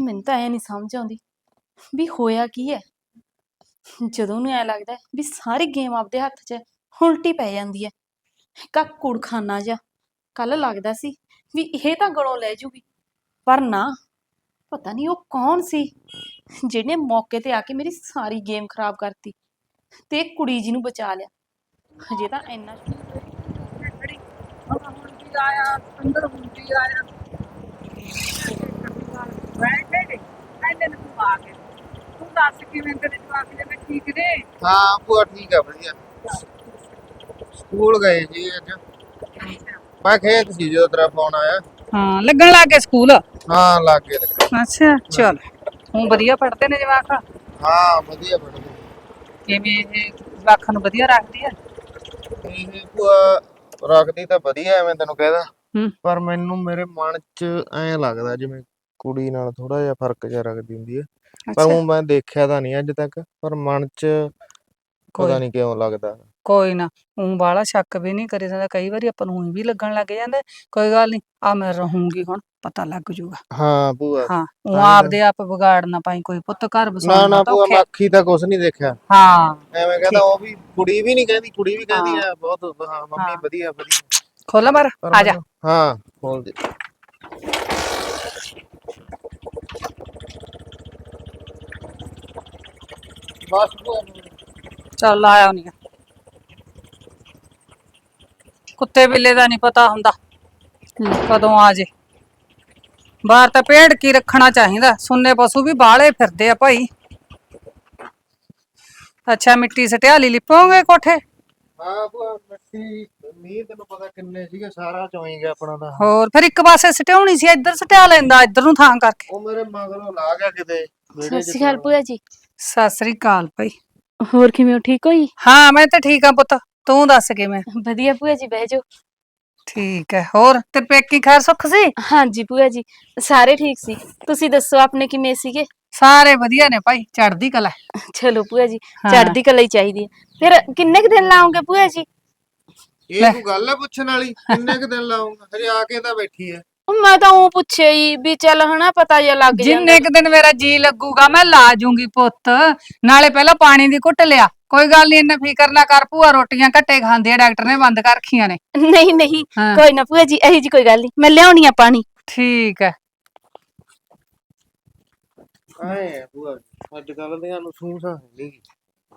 ਮੈਨੂੰ ਤਾਂ ਐ ਨਹੀਂ ਸਮਝ ਆਉਂਦੀ ਵੀ ਹੋਇਆ ਕੀ ਹੈ। ਜਦੋਂ ਨੂੰ ਐ ਲੱਗਦਾ ਹੈ ਵੀ ਸਾਰੀ ਗੇਮ ਆਪਦੇ ਹੱਥ 'ਚ ਹੈ, ਉਲਟੀ ਪੈ ਜਾਂਦੀ ਹੈ ਕਾ ਕੁੜਖਾਨਾ ਜਿਹਾ ਕੱਲ ਲੱਗਦਾ ਸੀ ਵੀ ਇਹ ਤਾਂ ਗਲੋਂ ਲੈ ਜੂਗੀ ਪਰ ਨਾ ਪਤਾ ਨਹੀਂ ਉਹ ਕੌਣ ਸੀ ਜਿਹਨੇ ਮੌਕੇ ਤੇ ਆ ਕੇ ਮੇਰੀ ਸਾਰੀ ਗੇਮ ਖਰਾਬ ਕਰਤੀ ਤੇ ਕੁੜੀ ਜੀ ਨੂੰ ਬਚਾ ਲਿਆ। ਹਜੇ ਤਾਂ ਇੰਨਾ ਹੁਣ ਵੀ ਆਇਆ ਅੰਦਰ ਹੁਣ ਵੀ ਆਇਆ। ਬੈਠੇ ਨੇ ਐਨੇ ਨੂੰ ਤੂੰ ਆ ਕੇ ਤੂੰ ਦੱਸ ਕਿਵੇਂ ਤੇਰੇ ਜਵਾਕ ਦੇ ਵਿੱਚ ਠੀਕ ਨੇ? ਹਾਂ ਭੂਆ ਠੀਕ ਆ ਵਧੀਆ। ਸਕੂਲ ਗਏ ਜੀ ਅੱਜ। ਮੈਂ ਖੇਤ ਸੀ ਜਦੋਂ ਤੇਰਾ ਫੋਨ ਆਇਆ। ਹਾਂ ਲੱਗਣ ਲੱਗ ਗਿਆ ਸਕੂਲ? ਹਾਂ ਲੱਗ ਗਿਆ ਲੱਗ ਅੱਛਾ ਚਲ। ਹੁਣ ਵਧੀਆ ਪੜਦੇ ਨੇ ਜਵਾਕ? ਗਿਆ। ਹਾਂ ਵਧੀਆ ਪੜ੍ਹਦੇ ਕਿਵੇਂ ਇਹ ਜਵਾਕਾਂ ਨੂੰ ਵਧੀਆ ਰੱਖਦੀ ਆ? ਇਹ ਭੂਆ ਰੱਖਦੀ ਤਾਂ ਵਧੀਆ ਐਵੇਂ ਤੈਨੂੰ ਕਹਿਦਾ ਹੂੰ। ਪਰ ਮੈਨੂੰ ਮੇਰੇ ਮਨ 'ਚ ਐਂ ਲੱਗਦਾ ਜਿਵੇਂ ਕੁੜੀ ਨਾਲ ਥੋੜਾ ਜਿਹਾ ਫ਼ਰਕ ਜਿਹਾ ਰੱਖਦੀ ਹੁੰਦੀ ਹੈ। ਪਰ ਉਹ ਮੈਂ ਦੇਖਿਆ ਤਾਂ ਨਹੀਂ ਅੱਜ ਤੱਕ ਪਰ ਮਨ 'ਚ ਪਤਾ ਕੋਈ- ਨਹੀਂ ਕਿਉਂ ਲੱਗਦਾ ਕੋਈ ਨਾ ਉਂ ਬਾਲਾ ਸ਼ੱਕ ਵੀ ਨਹੀਂ ਕਰੀ ਜਾਂਦਾ ਕਈ ਵਾਰੀ ਆਪਾਂ ਨੂੰ ਊਂ ਵੀ ਲੱਗਣ ਲੱਗ ਜਾਂਦਾ ਕੋਈ ਗੱਲ ਨਹੀਂ ਆ ਮੈਂ ਰਹੂੰਗੀ ਹੁਣ ਪਤਾ ਲੱਗ ਜੂਗਾ। ਹਾਂ ਭੂਆ। ਹਾਂ ਉਹ ਤਾਂ ਹੀ ਆਪਦੇ ਆਪ ਵਿਗਾੜ ਨਾ ਪਾਈ ਕੋਈ ਪੁੱਤ ਘਰ ਨਾ ਬਸਾਉਣਾ ਨਾ ਭੂਆ ਮੈਂ। ਅੱਖੀ ਤਾਂ ਕੁਝ ਨਹੀਂ ਦੇਖਿਆ। ਹਾਂ ਐਵੇਂ ਕਹਿੰਦਾ ਉਹ ਵੀ ਕੁੜੀ ਵੀ ਨਹੀਂ ਕਹਿੰਦੀ ਕੁੜੀ ਵੀ ਕਹਿੰਦੀ ਹਾਂ। ਆ ਬਹੁਤ ਹਾਂ ਮੰਮੀ ਹਾਂ। ਵਧੀਆ ਵਧੀਆ। ਖੋਲ ਮਰ ਪਰ ਆ ਜਾ। ਮੈਨੂੰ- ਹਾਂ ਬੋਲ ਦੇ। ਬਸ ਚੱਲ ਆਇਆ ਨਹੀਂ ਕੁੱਤੇ ਬਿੱਲੇ ਦਾ ਨਹੀਂ ਪਤਾ ਹੁੰਦਾ। ਕਦੋਂ ਆ ਜੇ। ਬਾਹਰ ਤਾਂ ਪੇੜ ਕੀ ਰੱਖਣਾ ਚਾਹੀਦਾ। ਸੁੰਨੇ ਪਸ਼ੂ ਵੀ ਬਾਹਲੇ ਫਿਰਦੇ ਆ ਭਾਈ। ਅੱਛਾ ਮਿੱਟੀ ਸਟਿਆ ਲਈ ਲਿਪੋਗੇ ਕੋਠੇ? ਹਾਂ ਭੂਆ ਮਿੱਟੀ ਮੀਂਹ ਤੈਨੂੰ ਪਤਾ ਕਿੰਨੇ ਸੀਗੇ ਸਾਰਾ ਚੋਈ ਗਿਆ ਆਪਣਾ ਤਾਂ। ਹੋਰ ਫਿਰ ਇੱਕ ਪਾਸੇ ਸਟਿਆਉਣੀ ਸੀ ਇੱਧਰ ਸਟਿਆ ਲੈਂਦਾ ਇੱਧਰ ਨੂੰ ਥਾਂ ਕਰਕੇ। ਉਹ ਮੇਰੇ ਮਗਰੋਂ ਲਾ ਗਿਆ ਕਿਤੇ। ਸਤਿ ਵਿਹੜੇ 'ਚ ਸ਼੍ਰੀ ਅਕਾਲ ਭੂਆ ਜੀ। ਸਤਿ ਸ੍ਰੀ ਅਕਾਲ ਭਾਈ। ਹੋਰ ਕਿਵੇਂ ਹੋ? ਠੀਕ ਹੋ ਜੀ? ਹਾਂ ਮੈਂ ਤਾਂ ਠੀਕ ਆ ਪੁੱਤ। ਤੂੰ ਦੱਸ ਕਿਵੇਂ? ਵਧੀਆ ਭੂਆ ਜੀ ਬਹਿ ਜਾਓ। ਠੀਕ ਹੈ। ਹੋਰ ਤੇ ਪੇਕੀ ਖੈਰ ਸੁੱਖ ਸੀ? ਹਾਂਜੀ ਭੂਆ ਜੀ ਸਾਰੇ ਠੀਕ ਸੀ। ਤੁਸੀਂ ਦੱਸੋ ਆਪਣੇ ਕਿਵੇਂ ਸੀਗੇ? ਸਾਰੇ ਵਧੀਆ ਨੇ ਭਾਈ ਚੜ੍ਹਦੀ ਕਲਾ। ਚਲੋ ਭੂਆ ਜੀ ਹਾਂ। ਚੜ੍ਹਦੀ ਕਲਾ ਹੀ ਚਾਹੀਦੀ ਹੈ। ਫਿਰ ਕਿੰਨੇ ਕੁ ਦਿਨ ਲਾਉਂਗੇ ਭੂਆ ਜੀ? ਇਹ ਤੂੰ ਗੱਲ ਹੈ ਪੁੱਛਣ ਵਾਲੀ? ਕਿੰਨੇ ਕੁ ਦਿਨ ਲਾਉਂਗਾ? ਹਜੇ ਆ ਕੇ ਤਾਂ ਬੈਠੀ ਹੈ। ਉਹ ਮੈਂ ਤਾਂ ਉਹ ਪੁੱਛਿਆ ਹੀ ਵੀ ਚੱਲ ਹਨਾ ਪਤਾ ਜਿਹਾ ਲੱਗ ਜਾਂਦਾ। ਜਿੰਨੇ ਕੁ ਦਿਨ ਮੇਰਾ ਜੀ ਲੱਗੂਗਾ ਮੈਂ ਲਾ ਜੂੰਗੀ ਪੁੱਤ। ਨਾਲੇ ਪਹਿਲਾਂ ਪਾਣੀ ਦੀ ਘੁੱਟ ਲਿਆ। ਕੋਈ ਗੱਲ ਨਹੀਂ ਇੰਨਾ ਫਿਕਰ ਨਾ ਕਰ ਭੂਆ ਰੋਟੀਆਂ ਘੱਟੇ ਖਾਂਦੀ ਆ ਡਾਕਟਰ ਨੇ ਬੰਦ ਕਰ ਰੱਖੀਆਂ ਨੇ। ਨਹੀਂ ਨਹੀਂ ਹਾਂ। ਕੋਈ ਨਾ ਭੂਆ ਜੀ ਇਹੀ ਜੀ ਕੋਈ ਗੱਲ ਨਹੀਂ ਮੈਂ ਲਿਆਉਣੀ ਆ ਪਾਣੀ। ਠੀਕ ਹੈ। ਆਏ ਭੂਆ ਅੱਜ ਕੱਲ ਦੀਆਂ ਨੂੰ ਸੂਸਾਂ ਨਹੀਂ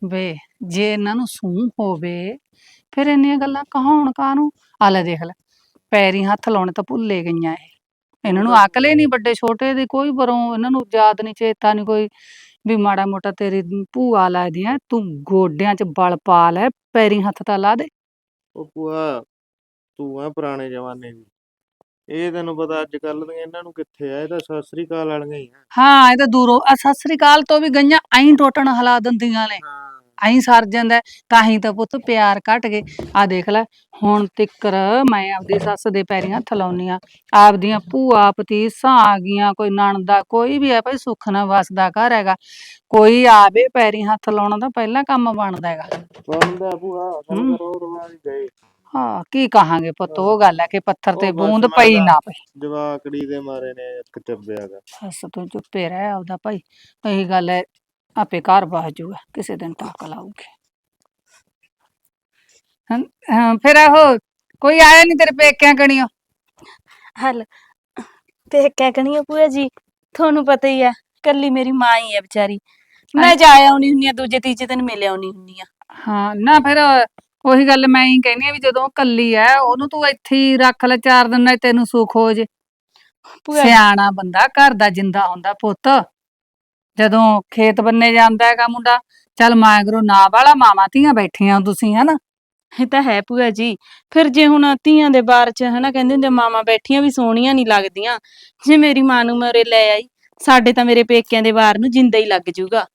ਵੇ ਜੇ ਇਹਨਾਂ ਨੂੰ ਸੂਹ ਹੋਵੇ ਫਿਰ ਇੰਨੀਆਂ ਗੱਲਾਂ ਕਹਾਉਣ ਕਾਹਨੂੰ? ਆ ਲੈ ਦੇਖ ਲੈ। ਪੈਰੀ ਹੱਥ ਲਾਉਣੇ ਤਾਂ ਭੁੱਲੇ ਗਈਆਂ ਇਹ। ਇਹਨਾਂ ਨੂੰ ਅਕਲ ਹੀ ਨਹੀਂ ਵੱਡੇ ਛੋਟੇ ਦੀ ਕੋਈ ਬਰੋਂ ਇਹਨਾਂ ਨੂੰ ਯਾਦ ਨਹੀਂ ਚੇਤਾ ਨਹੀਂ ਕੋਈ ਵੀ ਮਾੜਾ ਮੋਟਾ ਤੇਰੀ ਭੂਆ ਲੱਗਦੀ ਆ ਤੂੰ ਗੋਡਿਆਂ 'ਚ ਬਲ ਪਾ ਲੈ ਪੈਰੀ ਹੱਥ ਤਾਂ ਲਾ ਦੇ। ਉਹ ਭੂਆ ਤੂੰ ਆ ਪੁਰਾਣੇ ਜ਼ਮਾਨੇ ਦੀ। ਇਹ ਤੈਨੂੰ ਪਤਾ ਅੱਜ ਕੱਲ ਦੀਆਂ ਇਹਨਾਂ ਨੂੰ ਕਿੱਥੇ ਆ ਇਹ ਤਾਂ ਸਤਿ ਸ੍ਰੀ ਅਕਾਲ ਵਾਲੀਆਂ ਹੀ ਆ। ਹਾਂ ਇਹ ਤਾਂ ਦੂਰੋਂ ਆ ਸਤਿ ਸ੍ਰੀ ਅਕਾਲ ਤੋਂ ਵੀ ਗਈਆਂ ਐਂ ਟੋਟਣ ਹਿਲਾ ਦਿੰਦੀਆਂ ਨੇ। ਹਾਂ। ਐਂ ਸਰ ਜਾਂਦਾ ਹੈ, ਤਾਂ ਹੀ ਤਾਂ ਪੁੱਤ ਪਿਆਰ ਘਟ ਗਏ। ਆ ਦੇਖ ਲੈ ਹੁਣ ਤਿੱਕਰ ਮੈਂ ਆਪਦੀ ਸੱਸ ਦੇ ਪੈਰੀਂ ਹੱਥ ਲਾਉਣੀ ਆ। ਆਪਦੀਆਂ ਭੂਆ ਪਤੀਸਾਂ ਆ ਗਈਆਂ ਕੋਈ ਨਣਦਾ ਕੋਈ ਵੀ ਹੈ ਭਾਈ ਸੁੱਖ ਨਾਲ ਵਸਦਾ ਘਰ ਹੈਗਾ। ਕੋਈ ਆਵੇ ਪੈਰੀਂ ਹੱਥ ਲਾਉਣਾ ਤਾਂ ਪਹਿਲਾਂ ਕੰਮ ਬਣਦਾ ਹੈਗਾ। ਬੰਦਾ ਭੂਆ ਹੂੰ। ਗਏ। ਕੀ ਕਹਾਂਗੇ ਪੁੱਤ ਉਹ ਗੱਲ ਹੈ ਕਿ ਪੱਥਰ ਤੇ ਉਹ ਬਸ ਬੂੰਦ ਪਈ ਨਾ ਪਈ। ਜਵਾਕੜੀ ਦੇ ਮਾਰੇ ਨੇ ਇੱਕ ਚੱਬਿਆਗਾ ਸੱਸ ਤੋਂ ਚੁੱਪੇ ਰਹਿ ਆਪਦਾ ਭਾਈ। ਇਹੀ ਗੱਲ ਹੈ ਆਪੇ ਘਰ ਬਹ ਜਾਊਗਾ ਕਿਸੇ ਦਿਨ ਟਾਕ ਲਾਊਗੀ। ਹਾਂ ਫਿਰ ਉਹ ਕੋਈ ਆਇਆ ਨਹੀਂ ਤੇਰੇ ਪੇਕਿਆਂ ਕਣੀਓ? ਹਲ ਤੇ ਕਹਿ ਕਹਣੀ ਭੂਆ ਜੀ ਤੁਹਾਨੂੰ ਪਤਾ ਹੀ ਆ ਕੱਲੀ ਮੇਰੀ ਮਾਂ ਹੀ ਹੈ ਵਿਚਾਰੀ। ਮੈਂ ਜਾ ਆਉਣੀ ਹੁੰਨੀ ਆ ਦੂਜੇ ਤੀਜੇ ਦਿਨ ਮਿਲ ਆਉਣੀ ਹੁੰਨੀ ਆ। ਹਾਂ ਨਾ ਫਿਰ ਉਹੀ ਗੱਲ ਮੈਂ ਹੀ ਕਹਿੰਦੀ ਆ ਵੀ ਜਦੋਂ ਉਹ ਕੱਲੀ ਐ ਉਹਨੂੰ ਤੂੰ ਇੱਥੇ ਹੀ ਰੱਖ ਲੈ ਚਾਰ ਦਿਨ ਨਾਲ ਤੈਨੂੰ ਸੁੱਖ ਹੋ ਜੇ। ਭੂਆ ਸਿਆਣਾ ਬੰਦਾ ਘਰ ਦਾ ਜਿੰਦਾ ਹੁੰਦਾ ਪੁੱਤ। ਜਦੋਂ ਖੇਤ ਬੰਨੇ ਜਾਂਦਾ ਹੈਗਾ ਮੁੰਡਾ ਚੱਲ ਮਾਗਰੋ ਨਾ ਵਾਲਾ ਮਾਵਾਂ ਧੀਆਂ ਬੈਠੀਆਂ ਤੁਸੀਂ ਹਨਾ? ਇਹ ਤਾਂ ਹੈ ਭੂਆ ਜੀ। ਫਿਰ ਜੇ ਹੁਣ ਧੀਆਂ ਦੇ ਬਾਰ ਚ ਹਨਾ ਕਹਿੰਦੇ ਹੁੰਦੇ ਮਾਮਾ ਬੈਠੀਆਂ ਵੀ ਸੋਹਣੀਆਂ ਨਹੀਂ ਲੱਗਦੀਆਂ। ਜੇ ਮੇਰੀ ਮਾਂ ਨੂੰ ਮਰੇ ਲੈ ਆਈ ਸਾਡੇ ਤਾਂ ਮੇਰੇ ਪੇਕਿਆਂ ਦੇ ਬਾਰ ਨੂੰ ਜਿੰਦਾ ਹੀ ਲੱਗ ਜੂਗਾ।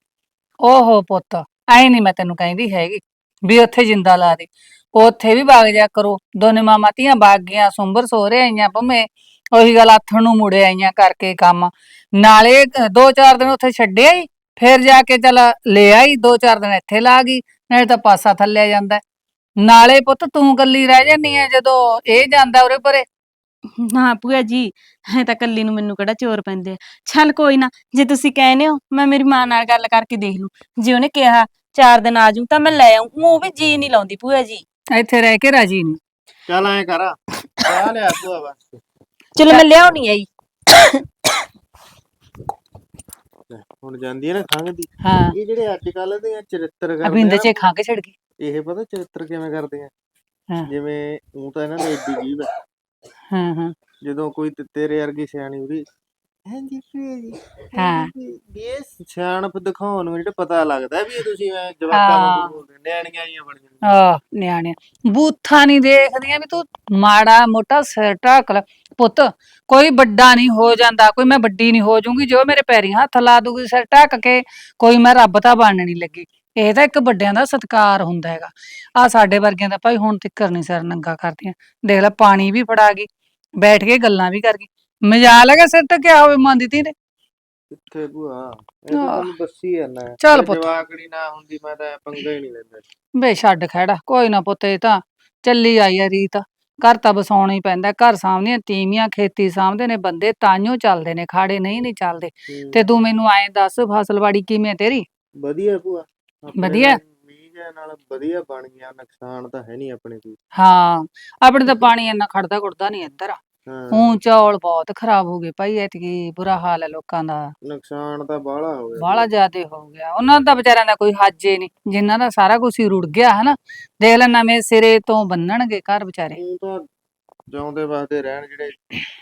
ਓਹੋ ਪੁੱਤ ਐ ਨਹੀਂ ਮੈਂ ਤੈਨੂੰ ਕਹਿੰਦੀ ਹੈਗੀ ਵੀ ਉੱਥੇ ਜਿੰਦਾ ਲਾ ਦੇ। ਉੱਥੇ ਵੀ ਵਗ ਜਾ ਕਰੋ। ਦੋਨੇ ਮਾਮਾ ਧੀਆਂ ਵਗ ਗਈਆਂ ਸੁੰਬਰ ਸੋਹਰੇ ਆਈਆਂ ਭਵੇਂ ਉਹੀ ਗੱਲ ਆਥਣ ਨੂੰ ਮੁੜੇ ਆਈਆਂ ਕਰਕੇ ਕੰਮ। ਨਾਲੇ ਅ, ਦੋ ਚਾਰ ਦਿਨ ਉੱਥੇ ਛੱਡਿਆ ਹੀ ਫਿਰ ਜਾ ਕੇ ਚੱਲ ਲੈ ਆਈ ਦੋ ਚਾਰ ਦਿਨ ਇੱਥੇ ਲਾ ਗਈ ਨਾਲੇ ਤਾਂ ਪਾਸਾ ਥੱਲਿਆ ਜਾਂਦਾ। ਹੈ। ਨਾਲੇ ਪੁੱਤ ਤੂੰ ਕੱਲੀ ਰਹਿ ਜਾਨੀ ਐ ਜਦੋਂ ਇਹ ਜਾਂਦਾ ਉਰੇ ਪਰੇ। ਨਾ ਭੂਆ ਜੀ ਹੈ ਤਾਂ ਕੱਲੀ ਨੂੰ ਮੈਨੂੰ ਕਿਹੜਾ ਚੋਰ ਪੈਂਦੇ ਆ। ਚੱਲ ਕੋਈ ਨਾ ਜੇ ਤੁਸੀਂ ਕਹਿੰਦੇ ਹੋ ਮੈਂ ਮੇਰੀ ਮਾਂ ਨਾਲ ਗੱਲ ਕਰਕੇ ਦੇਖ ਲੂੰ। ਜੇ ਉਹਨੇ ਕਿਹਾ ਚਾਰ ਦਿਨ ਆ ਜਾਊਂ ਤਾਂ ਮੈਂ ਲੈ ਆਊਂ ਉਹ ਵੀ ਜੀ ਨਹੀਂ ਲਾਉਂਦੀ ਭੂਆ ਜੀ। ਇੱਥੇ ਰਹਿ ਕੇ ਰਾਜੀ ਨਹੀਂ। ਚੱਲ ਐ ਕਰ ਚਾਹ ਲਿਆ ਭੂਆ ਵਾਸਤੇ। ਚਲੋ ਮੈਂ ਲਿਆਉਣੀ ਆਈ ਹੁਣ ਜਾਂਦੀ ਹੈ ਨਾ ਖੰਘ ਦੀ। ਹਾਂ। ਇਹ ਜਿਹੜੇ ਅੱਜ ਕੱਲ ਦੇ ਚਰਿੱਤਰ ਕਰਦੇ ਅਬਿੰਦ ਚ ਖਾ ਕੇ ਛੜ ਗਈ। ਇਹ ਪਤਾ ਚਰਿੱਤਰ ਕਿਵੇਂ ਕਰਦੇ ਆ। ਜਿਵੇਂ ਉਹ ਤਾਂ ਇਹਨਾਂ ਦੇ ਏਡੀ ਜੀਵ ਹੈ ਹਾਂ ਹਾਂ। ਜਦੋਂ ਕੋਈ ਤੇਰੇ ਵਰਗੀ ਸਿਆਣੀ ਉਹਦੀ ਹਾਂਜੀ ਜੀ ਹਾਂ। ਵੀ ਇਹ ਸਿਆਣਪ ਦਿਖਾਉਣ ਨੂੰ ਜਿਹੜਾ ਪਤਾ ਲੱਗਦਾ ਵੀ ਇਹ ਤੁਸੀਂ ਐਂ ਜਵਾਕਾਂ ਹਾਂ। ਨੂੰ ਬੋਲਦੇ ਨਿਆਣੀਆਂ ਜੀਆਂ ਬਣ ਜਾਂਦੀਆਂ। ਆ ਨਿਆਣੇ ਬੂਥਾ ਨਹੀਂ ਦੇਖਦੀਆਂ ਵੀ ਤੂੰ ਮਾੜਾ ਮੋਟਾ ਸਿਰ ਢੱਕ ਲੈ। ਪੁੱਤ ਕੋਈ ਵੱਡਾ ਨਹੀਂ ਹੋ ਜਾਂਦਾ ਕੋਈ ਮੈਂ ਵੱਡੀ ਨਹੀਂ ਹੋ ਜਾਊਂਗੀ ਜੋ ਮੇਰੇ ਪੈਰੀਂ ਹੱਥ ਲਾ ਦੂਗੀ ਸਿਰ ਢੱਕ ਕੇ ਕੋਈ ਮੈਂ ਰੱਬ ਤਾਂ ਬਣਨ ਨਹੀਂ ਲੱਗੀ। ਇਹ ਤਾਂ ਇੱਕ ਵੱਡਿਆਂ ਦਾ ਸਤਿਕਾਰ ਹੁੰਦਾ ਹੈਗਾ। ਆ ਸਾਡੇ ਵਰਗਿਆਂ ਦਾ ਭਾਈ ਹੁਣ ਤਿੱਕਰ ਨਹੀਂ ਸਿਰ ਨੰਗਾ ਕਰਦੀਆਂ। ਦੇਖ ਲੈ ਪਾਣੀ ਵੀ ਫੜਾ ਗਈ ਬੈਠ ਕੇ ਗੱਲਾਂ ਵੀ ਕਰ ਗਈ। ਮਜਾਲ ਹੈਗਾ ਸਿਰ ਟਕਿਆ ਹੋਵੇ ਮੰਨ ਦਿੱਤੀ ਨੇ ਕਿੱਥੇ ਭੂਆ? ਇਹ ਤਾਂ। ਤੁਹਾਨੂੰ ਦੱਸੀ ਜਾਂਦਾ ਚੱਲ ਪੁੱਤ। ਜਵਾਕੜੀ ਨਾ ਹੁੰਦੀ ਮੈਂ ਤਾਂ ਪੰਗਾ ਹੀ ਨਹੀਂ ਲੈਂਦਾ। ਬੇ ਛੱਡ ਖੜਾ ਕੋਈ ਨਾ ਪੁੱਤ ਇਹ ਤਾਂ ਚੱਲੀ ਆਈ ਆ ਰੀਤ। ਘਰ ਤਾਂ ਬਸਾਉਣਾ ਹੀ ਪੈਂਦਾ ਘਰ ਸਾਹਮਣੇ ਤੀਵੀਆਂ ਖੇਤੀ ਸਾਂਭਦੇ ਨੇ ਬੰਦੇ ਤਾਂਿਓ ਚੱਲਦੇ ਨੇ ਖਾੜੇ ਨਹੀਂ ਨਹੀਂ ਚੱਲਦੇ। ਹੂੰ। ਤੇ ਤੂੰ ਮੈਨੂੰ ਐਂ ਦੱਸ ਫਸਲਵਾੜੀ ਕਿਵੇਂ ਤੇਰੀ? ਵਧੀਆ ਭੂਆ। ਆਪਣੇ ਵਧੀਆ? ਤਾਂ ਮੀਂਹ ਜਿਹੇ ਨਾਲ ਵਧੀਆ ਬਣ ਗਿਆ ਨੁਕਸਾਨ ਤਾਂ ਹੈ ਨਹੀਂ ਆਪਣੇ ਕੋਈ। ਹਾਂ ਆਪਣੇ ਤਾਂ ਪਾਣੀ ਇੰਨਾ ਖੜਦਾ ਖੁੜਦਾ ਨਹੀਂ ਇੱਧਰ। ਹਾਂ। ਹੂੰ ਚੌਲ ਬਹੁਤ ਖਰਾਬ ਹੋ ਗਏ ਭਾਈ ਐਤਕੀ ਬੁਰਾ ਹਾਲ ਹੈ ਲੋਕਾਂ ਦਾ। ਨੁਕਸਾਨ ਤਾਂ ਬਾਹਲਾ ਹੋ ਗਿਆ ਬਾਹਲਾ ਜ਼ਿਆਦੇ ਹੋ ਗਿਆ। ਉਹਨਾਂ ਦਾ ਵਿਚਾਰਿਆਂ ਦਾ ਕੋਈ ਹੱਜੇ ਨਹੀਂ। ਜਿਨ੍ਹਾਂ ਦਾ ਸਾਰਾ ਕੁਝ ਹੀ ਰੁੜ ਗਿਆ ਹਨਾ। ਦੇਖ ਲੈ ਨਵੇਂ ਸਿਰੇ ਤੋਂ ਬੰਨਣਗੇ ਘਰ ਵਿਚਾਰੇ। ਉਹ ਤਾਂ ਜਿਉਂਦੇ ਵਸਦੇ ਰਹਿਣ ਜਿਹੜੇ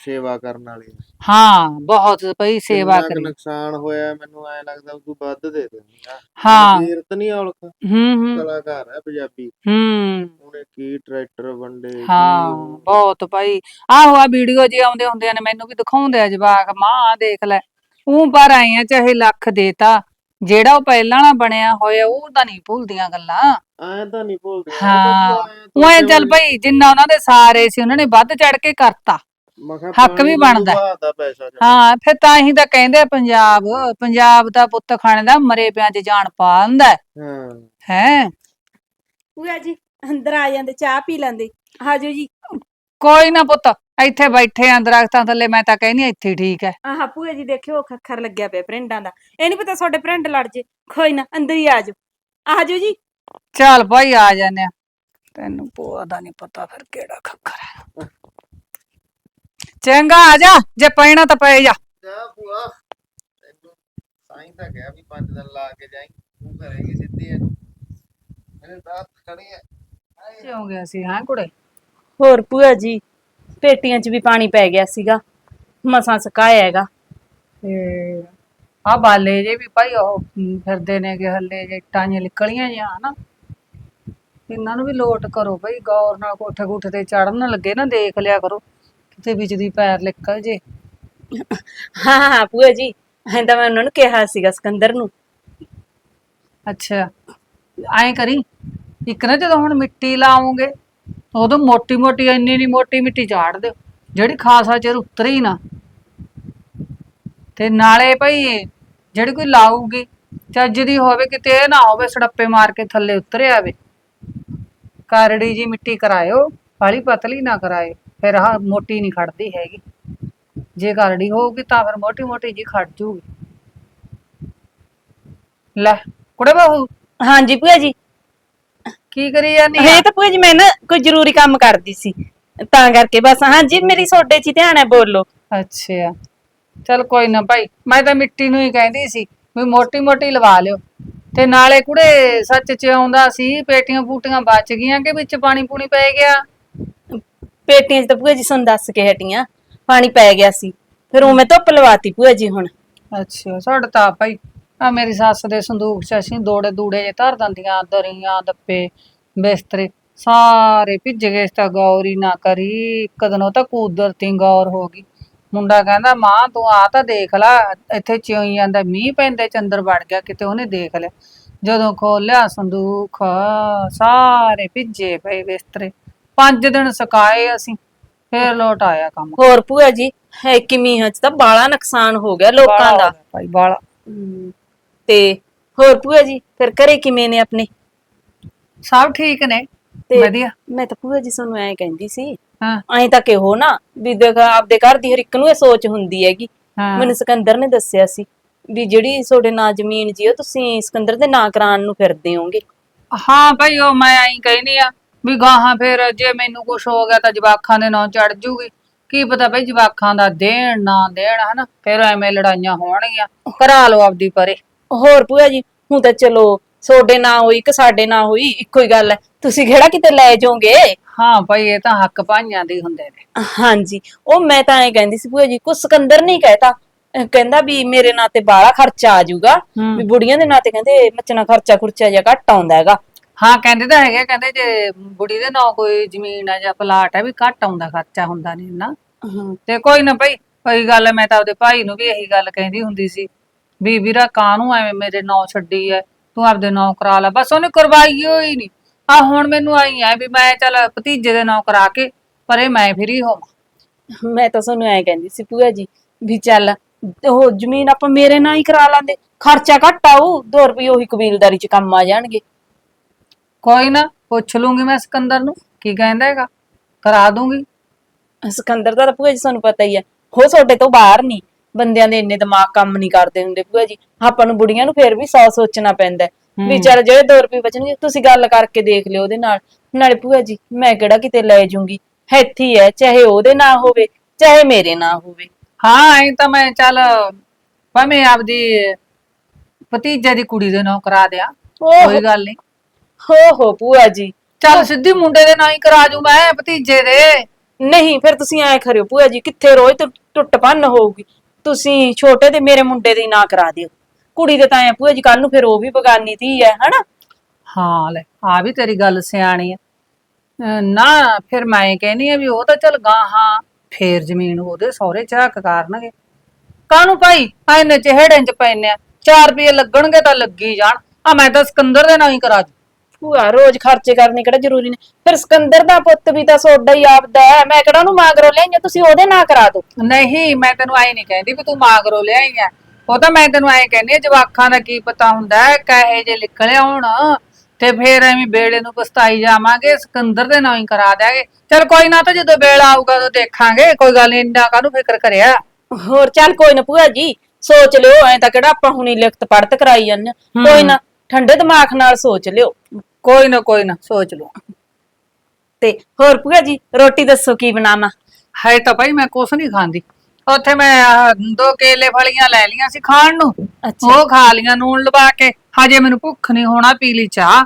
ਸੇਵਾ ਕਰਨ ਵਾਲੇ ਆ। ਹਾਂ ਬਹੁਤ ਭਈ ਸੇਵਾ ਜਿੰਨਾ ਕੁ ਕਰੀ। ਨੁਕਸਾਨ ਹੋਇਆ ਮੈਨੂੰ ਐ ਲੱਗਦਾ ਉਹ ਤੋਂ ਵੱਧ ਦੇ ਆ। ਹਾਂ। ਕੀਰਤ ਨਹੀਂ ਔਲਖ। ਹੂੰ ਹੂੰ। ਕਲਾਕਾਰ ਹੈ ਪੰਜਾਬੀ। ਹੂੰ। ਉਹਨੇ ਕੀ ਟਰੈਕਟਰ ਵੰਡੇ ਕੀ ਹਾਂ ਉਹ। ਬਹੁਤ ਭਾਈ ਆਹੋ ਆ ਵੀਡੀਓ ਜੀ ਆਉਂਦੇ ਹੁੰਦੇ ਨੇ ਮੈਨੂੰ ਵੀ ਦਿਖਾਉਂਦੇ ਆ ਜਵਾਕ। ਮਾਂ ਦੇਖ ਲੈ। ਉਹ ਪਰ ਆਈਆਂ ਚਾਹੇ ਲੱਖ ਦੇਤਾ। ਜਿਹੜਾ ਉਹ ਪਹਿਲਾਂ ਵਾਲਾ ਬਣਿਆ ਹੋਇਆ ਉਹ ਤਾਂ ਨਹੀਂ ਭੁੱਲਦੀਆਂ ਗੱਲਾਂ। ਐਂ ਤਾਂ ਨਹੀਂ ਭੁੱਲਦੇ ਹਾਂ। ਉਹ ਚੱਲ ਭਾਈ ਜਿੰਨਾ ਉਹਨਾਂ ਦੇ ਸਾਰੇ ਸੀ ਉਹਨਾਂ ਨੇ ਵੱਧ ਚੜ ਕੇ ਕਰਤਾ। ਹੱਕ ਵੀ ਬਣਦਾ। ਦਾ ਪੈਸਾ ਚੱਲ। ਹਾਂ ਫਿਰ ਤਾਂ ਹੀ ਤਾਂ ਕਹਿੰਦੇ ਆ ਪੰਜਾਬ ਪੰਜਾਬ ਦਾ ਪੁੱਤ ਖਾਣੇ ਦਾ ਮਰੇ ਪਿਆਂ 'ਚ ਜਾਨ ਪਾ ਹੁੰਦਾ ਹਾਂ। ਹੈ। ਭੂਆ ਜੀ ਅੰਦਰ ਆ ਜਾਂਦੇ ਚਾਹ ਪੀ ਲੈਂਦੇ। ਆਜੋ ਜੀ। ਕੋਈ ਨਾ ਪੁੱਤ ਇੱਥੇ ਬੈਠੇ ਆਂ ਦਰਖਤਾਂ ਥੱਲੇ ਮੈਂ ਤਾਂ ਕਹਿੰਦੀ ਹਾਂ ਇੱਥੇ ਹੀ ਠੀਕ ਹੈ। ਆਹ ਭੂਆ ਜੀ ਦੇਖਿਓ ਖੱਖਰ ਲੱਗਿਆ ਪਿਆ ਪ੍ਰਿੰਡਾਂ ਦਾ। ਇਹ ਨਹੀਂ ਪਤਾ ਤੁਹਾਡੇ ਪ੍ਰਿੰਡ ਲੜ ਜੇ। ਕੋਈ ਨਾ ਅੰਦਰ ਹੀ ਆਜੋ ਆਜੋ ਜੀ। ਚੱਲ ਭਾਈ ਆ ਜਾਂਦੇ ਆ। ਤੈਨੂੰ ਪੋਆ ਦਾ ਨਹੀਂ ਪਤਾ ਫਿਰ ਕਿਹੜਾ ਖੱਖਰ ਹੈ। ਚੰਗਾ ਆ ਜਾ। ਜੇ ਪੈਣਾ ਤਾਂ ਪੈ ਜਾ। ਜਾ ਭੂਆ। ਤੈਨੂੰ ਸਾਈਂ ਤਾਂ ਗਿਆ ਵੀ 5 ਦਿਨ ਲਾ ਕੇ ਜਾਈਂ। ਤੂੰ ਕਰੇਗੀ ਸਿੱਧੀ ਇਹਨੂੰ ਮੇਰੇ ਦਾਤ ਖੜੀ ਹੈ ਕਿਉਂ ਗਿਆ ਸੀ ਹਾਂ ਕੁੜੇ? ਹੋਰ ਭੂਆ ਜੀ ਪੇਟੀਆਂ 'ਚ ਵੀ ਪਾਣੀ ਪੈ ਗਿਆ ਸੀਗਾ। ਮਸਾਂ ਸੁਕਾਇਆ ਹੈਗਾ। ਤੇ ਆ ਬਾਲੇ ਜੇ ਵੀ ਭਾਈ ਉਹ ਫਿਰਦੇ ਨੇ ਕਿ ਹੱਲੇ ਜੇ ਟਾਂਆਂ ਨਿਕਲੀਆਂ ਜਾਂ ਹਨਾ। ਇਹਨਾਂ ਨੂੰ ਵੀ ਲੋਟ ਕਰੋ ਭਾਈ ਗੌਰ ਨਾਲ ਕੋਠੇ ਕੋਠੇ ਤੇ ਚੜਨ ਲੱਗੇ ਨਾ ਦੇਖ ਲਿਆ ਕਰੋ ਕਿਤੇ ਵਿੱਚ ਦੀ ਪੈਰ ਨਿਕਲ ਜੇ। ਹਾਂ ਹਾਂ ਭੂਆ ਜੀ ਐਂ ਤਾਂ ਮੈਂ ਉਹਨਾਂ ਨੂੰ ਕਿਹਾ ਸੀਗਾ ਸਿਕੰਦਰ ਨੂੰ। ਅੱਛਾ ਐਂ ਕਰੀ ਇੱਕ ਨਾ ਜਦੋਂ ਹੁਣ ਮਿੱਟੀ ਲਾਉਂਗੇ ਉਦੋਂ ਮੋਟੀ ਮੋਟੀ ਇੰਨੀ ਨਹੀਂ ਮੋਟੀ ਮਿੱਟੀ ਝਾੜ ਦਿਓ ਜਿਹੜੀ ਖਾਸਾ ਚਿਰ ਉਤਰੇ ਹੀ ਨਾ। ਤੇ ਨਾਲੇ ਭਈ ਜਿਹੜੀ ਕੋਈ ਲਾਊਗੀ ਚੱਜ ਦੀ ਹੋਵੇ ਕਿਤੇ ਇਹ ਨਾ ਹੋਵੇ ਸੜੱਪੇ ਮਾਰ ਕੇ ਥੱਲੇ ਉਤਰੇ ਆਵੇ। ਕਰੜੀ ਜੀ ਮਿੱਟੀ ਕਰਾਇਓ ਬਾਹਲੀ ਪਤਲੀ ਨਾ ਕਰਾਇਓ ਫਿਰ ਆਹ ਮੋਟੀ ਨਹੀਂ ਖੜਦੀ ਹੈਗੀ। ਜੇ ਕਰੜੀ ਹੋਊਗੀ ਤਾਂ ਫਿਰ ਮੋਟੀ ਮੋਟੀ ਜੀ ਖੜ ਜੂਗੀ। ਲੈ ਕੁੜੇ ਬਹੂ। ਹਾਂਜੀ ਭੂਆ ਜੀ। ਕੀ ਕਰੀ ਜਾਨੀ ਇਹ ਤਾਂ ਭੂਆ ਜੀ ਮੈਂ ਨਾ ਕੋਈ ਜ਼ਰੂਰੀ ਕੰਮ ਕਰਦੀ ਸੀ। ਤਾਂ ਕਰਕੇ ਬਸ ਹਾਂਜੀ ਮੇਰੀ ਤੁਹਾਡੇ 'ਚ ਹੀ ਧਿਆਨ ਹੈ ਬੋਲੋ। ਅੱਛਾ। ਚਲ ਕੋਈ ਨਾ ਭਾਈ ਮੈਂ ਤਾਂ ਮਿੱਟੀ ਨੂੰ ਹੀ ਕਹਿੰਦੀ ਸੀ ਵੀ ਮੋਟੀ ਮੋਟੀ ਲਵਾ ਲਿਓ। ਤੇ ਨਾਲੇ ਕੁੜੇ ਸੱਚ ਚ ਆਉਂਦਾ ਸੀ ਪੇਟੀਆਂ ਪੂਟੀਆਂ ਬਚ ਗਈਆਂ ਕਿ ਵਿੱਚ ਪਾਣੀ ਪੂਣੀ ਪੈ ਗਿਆ? ਪੇਟੀਆਂ 'ਚ ਤਾਂ ਭੂਆ ਜੀ ਤੁਹਾਨੂੰ ਦੱਸ ਕੇ ਹਟੀਆਂ ਪਾਣੀ ਪੈ ਗਿਆ ਸੀ। ਫਿਰ ਉਹ ਮੈਂ ਧੁੱਪ ਲਵਾਤੀ ਭੂਆ ਜੀ ਹੁਣ। ਅੱਛਾ ਸਾਡਾ ਤਾਂ ਭਾਈ ਆ ਮੇਰੀ ਸੱਸ ਦੇ ਸੰਦੂਕ ਚ ਅਸੀਂ ਦੋੜੇ ਦੂੜੇ ਜੇ ਧਰ ਦਿੰਦੀਆਂ ਦਰੀਆਂ ਦੱਪੇ ਬਿਸਤਰੇ ਸਾਰੇ ਭਿੱਜ ਗਏ ਇਸ ਤਾਂ ਗੌਰ ਹੀ ਨਾ ਕਰੀ। ਇੱਕ ਦਿਨ ਉਹ ਤਾਂ ਕੁਦਰਤੀ ਗੌਰ ਹੋ ਗਈ। ਮੁੰਡਾ ਕਹਿੰਦਾ ਮਾਂ ਤੂੰ ਆ ਤਾਂ ਦੇਖ ਲੈ ਇੱਥੇ ਚਿਉਈ ਜਾਂਦਾ ਮੀਂਹ ਪੈਂਦੇ ਚ ਅੰਦਰ ਵੜ ਗਿਆ ਕਿਤੇ ਉਹਨੇ ਦੇਖ ਲਿਆ। ਜਦੋਂ ਖੋਲਿਆ ਸੰਦੂਕ ਸਾਰੇ ਭਿੱਜੇ ਪਏ ਬਿਸਤਰੇ। ਪੰਜ ਦਿਨ ਸੁਕਾਏ ਅਸੀਂ ਫੇਰ ਲੋਟ ਆਇਆ ਕੰਮ। ਹੋਰ ਭੂਆ ਜੀ ਹੈ ਕਿ ਮੀਂਹ 'ਚ ਤਾਂ ਬਾਲਾ ਨੁਕਸਾਨ ਹੋ ਗਿਆ ਲੋਕਾਂ ਦਾ। ਭਾਈ ਬਾਲਾ ਤੇ ਹੋਰ ਭੂਆ ਜੀ ਫਿਰ ਘਰੇ ਕਿਵੇਂ ਨੇ ਆਪਣੇ? ਸਭ ਠੀਕ ਨੇ ਤੇ ਵਧੀਆ। ਮੈਂ ਤਾਂ ਭੂਆ ਜੀ ਤੁਹਾਨੂੰ ਐਂ ਕਹਿੰਦੀ ਸੀ ਹਾਂ। ਐਂ ਤਾਂ ਕਿਹੋ ਨਾ ਵੀ ਦੇਖ ਆਪਦੇ ਘਰ ਦੀ ਹਰ ਇੱਕ ਨੂੰ ਇਹ ਸੋਚ ਹੁੰਦੀ ਹੈਗੀ। ਹਾਂ। ਮੈਨੂੰ ਸਿਕੰਦਰ ਨੇ ਦੱਸਿਆ ਸੀ ਵੀ ਜਿਹੜੀ ਤੁਹਾਡੇ ਨਾਂ ਜ਼ਮੀਨ ਜੀ ਉਹ ਤੁਸੀਂ ਸਿਕੰਦਰ ਦੇ ਨਾਂ ਕਰਾਉਣ ਨੂੰ ਫਿਰਦੇ ਹੋਗੇ ਹਾਂ ਭਾਈ ਉਹ ਮੈਂ ਐਂ ਕਹਿਨੀ ਆ ਵੀ ਗਾਹਾਂ ਫਿਰ ਜੇ ਮੈਨੂੰ ਕੁਝ ਹੋ ਗਿਆ ਤਾਂ ਜਵਾਖਾਂ ਦੇ ਨਾਂ ਚੜ ਜੂਗੀ। ਕੀ ਪਤਾ ਭਾਈ ਜਵਾਖਾਂ ਦਾ ਦੇਣ ਨਾ ਦੇਣ ਹਨਾ? ਫਿਰ ਐਵੇਂ ਲੜਾਈਆਂ ਹੋਣਗੀਆਂ। ਕਰਾ ਲਓ ਆਪਦੀ ਪਰੇ। ਹੋਰ ਭੂਆ ਜੀ ਹੁਣ ਤਾਂ ਚਲੋ ਤੁਹਾਡੇ ਨਾਂ ਹੋਈ ਕਿ ਸਾਡੇ ਨਾਂ ਹੋਈ ਇੱਕੋ ਹੀ ਗੱਲ ਹੈ। ਤੁਸੀਂ ਕਿਹੜਾ ਕਿਤੇ ਲੈ ਜਾਓਗੇ? ਹਾਂ ਭਾਈ ਇਹ ਤਾਂ ਹੱਕ ਭਾਈਆਂ ਦੇ ਹੁੰਦੇ ਨੇ। ਹਾਂਜੀ। ਉਹ ਮੈਂ ਤਾਂ ਐਂ ਕਹਿੰਦੀ ਸੀ ਭੂਆ ਜੀ ਕੋ ਸਿਕੰਦਰ ਨਹੀਂ ਕਹਿਤਾ। ਕਹਿੰਦਾ ਵੀ ਮੇਰੇ ਨਾਂ ਤੇ ਬਾਹਲਾ ਖਰਚਾ ਆ ਜਾਊਗਾ। ਵੀ ਬੁੜੀਆਂ ਦੇ ਨਾਂ ਤੇ ਕਹਿੰਦੇ ਮੱਚਣਾ ਖਰਚਾ ਖੁਰਚਾ ਜਿਹਾ ਘੱਟ ਆਉਂਦਾ ਹੈਗਾ। ਹਾਂ ਕਹਿੰਦੇ ਤਾਂ ਹੈਗੇ ਕਹਿੰਦੇ ਜੇ ਬੁੜੀ ਦੇ ਨਾਂ ਕੋਈ ਜ਼ਮੀਨ ਆ ਜਾਂ ਪਲਾਟ ਹੈ ਵੀ ਘੱਟ ਆਉਂਦਾ ਖਰਚਾ ਹੁੰਦਾ ਨਹੀਂ ਨਾ ਤੇ ਕੋਈ ਨਾ ਭਾਈ ਕੋਈ ਗੱਲ ਮੈਂ ਤਾਂ ਉਹਦੇ ਭਾਈ ਨੂੰ ਵੀ ਇਹੀ ਗੱਲ ਕਹਿੰਦੀ ਹੁੰਦੀ ਸੀ। ਵੀ ਵੀਰਾ ਕਾਹਨੂੰ ਐਵੇਂ ਮੇਰੇ ਨਾਂ ਛੱਡੀ ਐ? ਤੂੰ ਆਪਦੇ ਨਾਂ ਕਰਾ ਲੈ ਬਸ ਉਹਨੇ ਕਰਵਾਈ ਹੋਈ ਨਹੀਂ ਆ ਹੁਣ ਮੈਨੂੰ ਆਈ ਐ ਵੀ ਮੈਂ ਚੱਲ ਭਤੀਜੇ ਦੇ ਨਾਂ ਕਰਾ ਕੇ ਪਰੇ ਮੈਂ ਫਰੀ ਹੋਵਾਂ। ਮੈਂ ਤਾਂ ਤੁਹਾਨੂੰ ਐਂ ਕਹਿੰਦੀ ਸੀ ਭੂਆ ਜੀ ਵੀ ਚੱਲ ਉਹ ਜ਼ਮੀਨ ਆਪਾਂ ਮੇਰੇ ਨਾਂ ਹੀ ਕਰਾ ਲਾਂਦੇ ਖਰਚਾ ਘੱਟ ਆਊ 2 ਰੁਪਏ ਉਹੀ ਕਬੀਲਦਾਰੀ ਚ ਕੰਮ ਆ ਜਾਣਗੇ। ਕੋਈ ਨਾ ਪੁੱਛ ਲੂੰਗੀ ਮੈਂ ਸਿਕੰਦਰ ਨੂੰ ਕੀ ਕਹਿੰਦਾ ਹੈਗਾ ਕਰਾ ਦੂੰਗੀ। ਸਿਕੰਦਰ ਦਾ ਤਾਂ ਭੂਆ ਜੀ ਤੁਹਾਨੂੰ ਪਤਾ ਹੀ ਹੈ ਹੋ ਤੁਹਾਡੇ ਤੋਂ ਬਾਹਰ ਨਹੀਂ ਬੰਦਿਆਂ ਦੇ ਇੰਨੇ ਦਿਮਾਗ ਕੰਮ ਨਹੀਂ ਕਰਦੇ ਹੁੰਦੇ ਭੂਆ ਜੀ। ਆਪਾਂ ਨੂੰ ਬੁੜੀਆਂ ਨੂੰ ਫੇਰ ਵੀ ਸੌ ਸੋਚਣਾ ਪੈਂਦਾ ਹੈ। ਵੀ ਚੱਲ ਜਿਹੜੇ 2 ਰੁਪਏ ਬਚਣਗੇ ਤੁਸੀਂ ਗੱਲ ਕਰਕੇ ਦੇਖ ਲਿਓ ਉਹਦੇ ਨਾਲ। ਨਾਲੇ ਭੂਆ ਜੀ ਮੈਂ ਕਿਹੜਾ ਕਿਤੇ ਲੈ ਜੂੰਗੀ ਇੱਥੇ ਹੀ ਹੈ ਚਾਹੇ ਉਹਦੇ ਨਾਲ ਹੋਵੇ ਚਾਹੇ ਮੇਰੇ ਨਾਲ ਹੋਵੇ। ਹਾਂ ਐ ਤਾਂ ਮੈਂ ਚੱਲ ਭਾਵੇਂ ਆਪਦੀ ਭਤੀਜੇ ਦੀ ਕੁੜੀ ਦੇ ਨਾਂ ਕਰਾ ਦਿਆਂ ਓਹ ਕੋਈ ਗੱਲ ਨਹੀਂ। ਹੋ ਹੋ ਭੂਆ ਜੀ। ਚੱਲ ਸਿੱਧੀ ਮੁੰਡੇ ਦੇ ਨਾਂ ਹੀ ਕਰਾ ਜੂ ਮੈਂ ਭਤੀਜੇ ਦੇ। ਨਹੀਂ ਫਿਰ ਤੁਸੀਂ ਐ ਕਰਿਓ ਭੂਆ ਜੀ ਕਿੱਥੇ ਰੋਜ਼ ਟੁੱਟ- ਟੁੱਟ ਭੰਨ ਹੋਊਗੀ। ਤੁਸੀਂ ਛੋਟੇ ਤੇ ਮੇਰੇ ਮੁੰਡੇ ਦੇ ਨਾ ਕਰਾ ਦਿਓ। ਕੁੜੀ ਦੇ ਤਾਂ ਐ ਭੂਆ ਜੀ ਕੱਲ ਨੂੰ ਫਿਰ ਉਹ ਵੀ ਬਗਾਨੀ ਧੀ ਹੈ ਹਨਾ? ਹਾਂ ਲੈ ਆ ਵੀ ਤੇਰੀ ਗੱਲ ਸਿਆਣੀ ਆ ਅਹ ਨਾ, ਫਿਰ ਮੈਂ ਕਹਿੰਦੀ ਆ ਵੀ ਉਹ ਤਾਂ ਚੱਲ ਗਾਹਾਂ ਫੇਰ ਜ਼ਮੀਨ ਉਹਦੇ ਸਹੁਰੇ ਝਾਕ ਕਰਨਗੇ। ਕਾਹਨੂੰ ਭਾਈ? ਐਨੇ ਚਿਹੜਾਂ ਚ ਪੈਨੇ ਆ। 4 ਰੁਪਏ ਲੱਗਣਗੇ ਤਾਂ ਲੱਗੀ ਜਾਣ। ਆ ਮੈਂ ਤਾਂ ਸਿਕੰਦਰ ਦੇ ਨਾਲ ਹੀ ਕਰਾ ਦੂੰ। ਭੂਆ ਰੋਜ਼ ਖਰਚੇ ਕਰਨੇ ਕਿਹੜਾ ਜ਼ਰੂਰੀ ਨੇ? ਫਿਰ ਸਿਕੰਦਰ ਦਾ ਪੁੱਤ ਵੀ ਤਾਂ ਸੋਡਾ ਹੀ ਆਪਦਾ ਹੈ। ਮੈਂ ਕਿਹੜਾ ਉਹਨੂੰ ਮਾਗਰੋਂ ਲਿਆਈਆਂ? ਤੁਸੀਂ ਉਹਦੇ ਨਾਂ ਕਰਾ ਦਿਓ। ਨਹੀਂ ਮੈਂ ਤੈਨੂੰ ਐ ਨਹੀਂ ਕਹਿੰਦੀ ਵੀ ਤੂੰ ਮਾਗਰੋ ਲਿਆਈ ਆ ਉਹ ਤਾਂ ਮੈਂ ਤੈਨੂੰ ਐ ਕਹਿੰਦੀ ਆ ਜਵਾਖਾਂ ਦਾ ਕੀ ਪਤਾ ਹੁੰਦਾ ਹੈ ਕਹੇ ਜੇ ਨਿਕਲਿਆ ਹੁਣ। ਤੇ ਫੇਰ ਐਵੇਂ ਬੇੜੇ ਨੂੰ ਪਛਤਾਈ ਜਾਵਾਂਗੇ ਸਿਕੰਦਰ ਦੇ ਨਾਲ ਹੀ ਕਰਾ ਦਿਆਂਗੇ। ਚਲ ਕੋਈ ਨਾ ਤਾਂ ਜਦੋਂ ਵੇਲਾ ਆਊਗਾ ਉਦੋਂ ਦੇਖਾਂਗੇ। ਕੋਈ ਗੱਲ ਨੀ ਇੰਨਾ ਕਾਹਨੂੰ ਫਿਕਰ ਕਰਿਆ? ਹੋਰ ਚੱਲ ਕੋਈ ਨਾ ਭੂਆ ਜੀ ਸੋਚ ਲਿਓ। ਐ ਤਾਂ ਕਿਹੜਾ ਆਪਾਂ ਹੁਣੀ ਲਿਖਤ ਪੜਤ ਕਰਾਈ ਜਾਂਦੇ ਹਾਂ। ਕੋਈ ਨਾ ਠੰਡੇ ਦਿਮਾਗ ਨਾਲ ਸੋਚ ਲਿਓ। ਕੋਈ ਨਾ ਕੋਈ ਨਾ ਸੋਚ ਲਓ। ਤੇ ਹੋਰ ਭੂਆ ਜੀ ਰੋਟੀ ਦੱਸੋ ਕੀ ਬਣਾਵਾਂ? ਹੈ ਤਾਂ ਭਾਈ ਮੈਂ ਕੁਛ ਨਹੀਂ ਖਾਂਦੀ। ਉੱਥੇ ਮੈਂ ਆਹ ਦੋ ਕੇਲੇ ਫਲੀਆਂ ਲੈ ਲੀਆਂ ਸੀ ਖਾਣ ਨੂੰ। ਅੱਛਾ। ਉਹ ਖਾ ਲੀਆਂ ਨੂਣ ਲਵਾ ਕੇ। ਹਜੇ ਮੈਨੂੰ ਭੁੱਖ ਨਹੀਂ ਹੋਣਾ ਪੀ ਲਈ ਚਾਹ।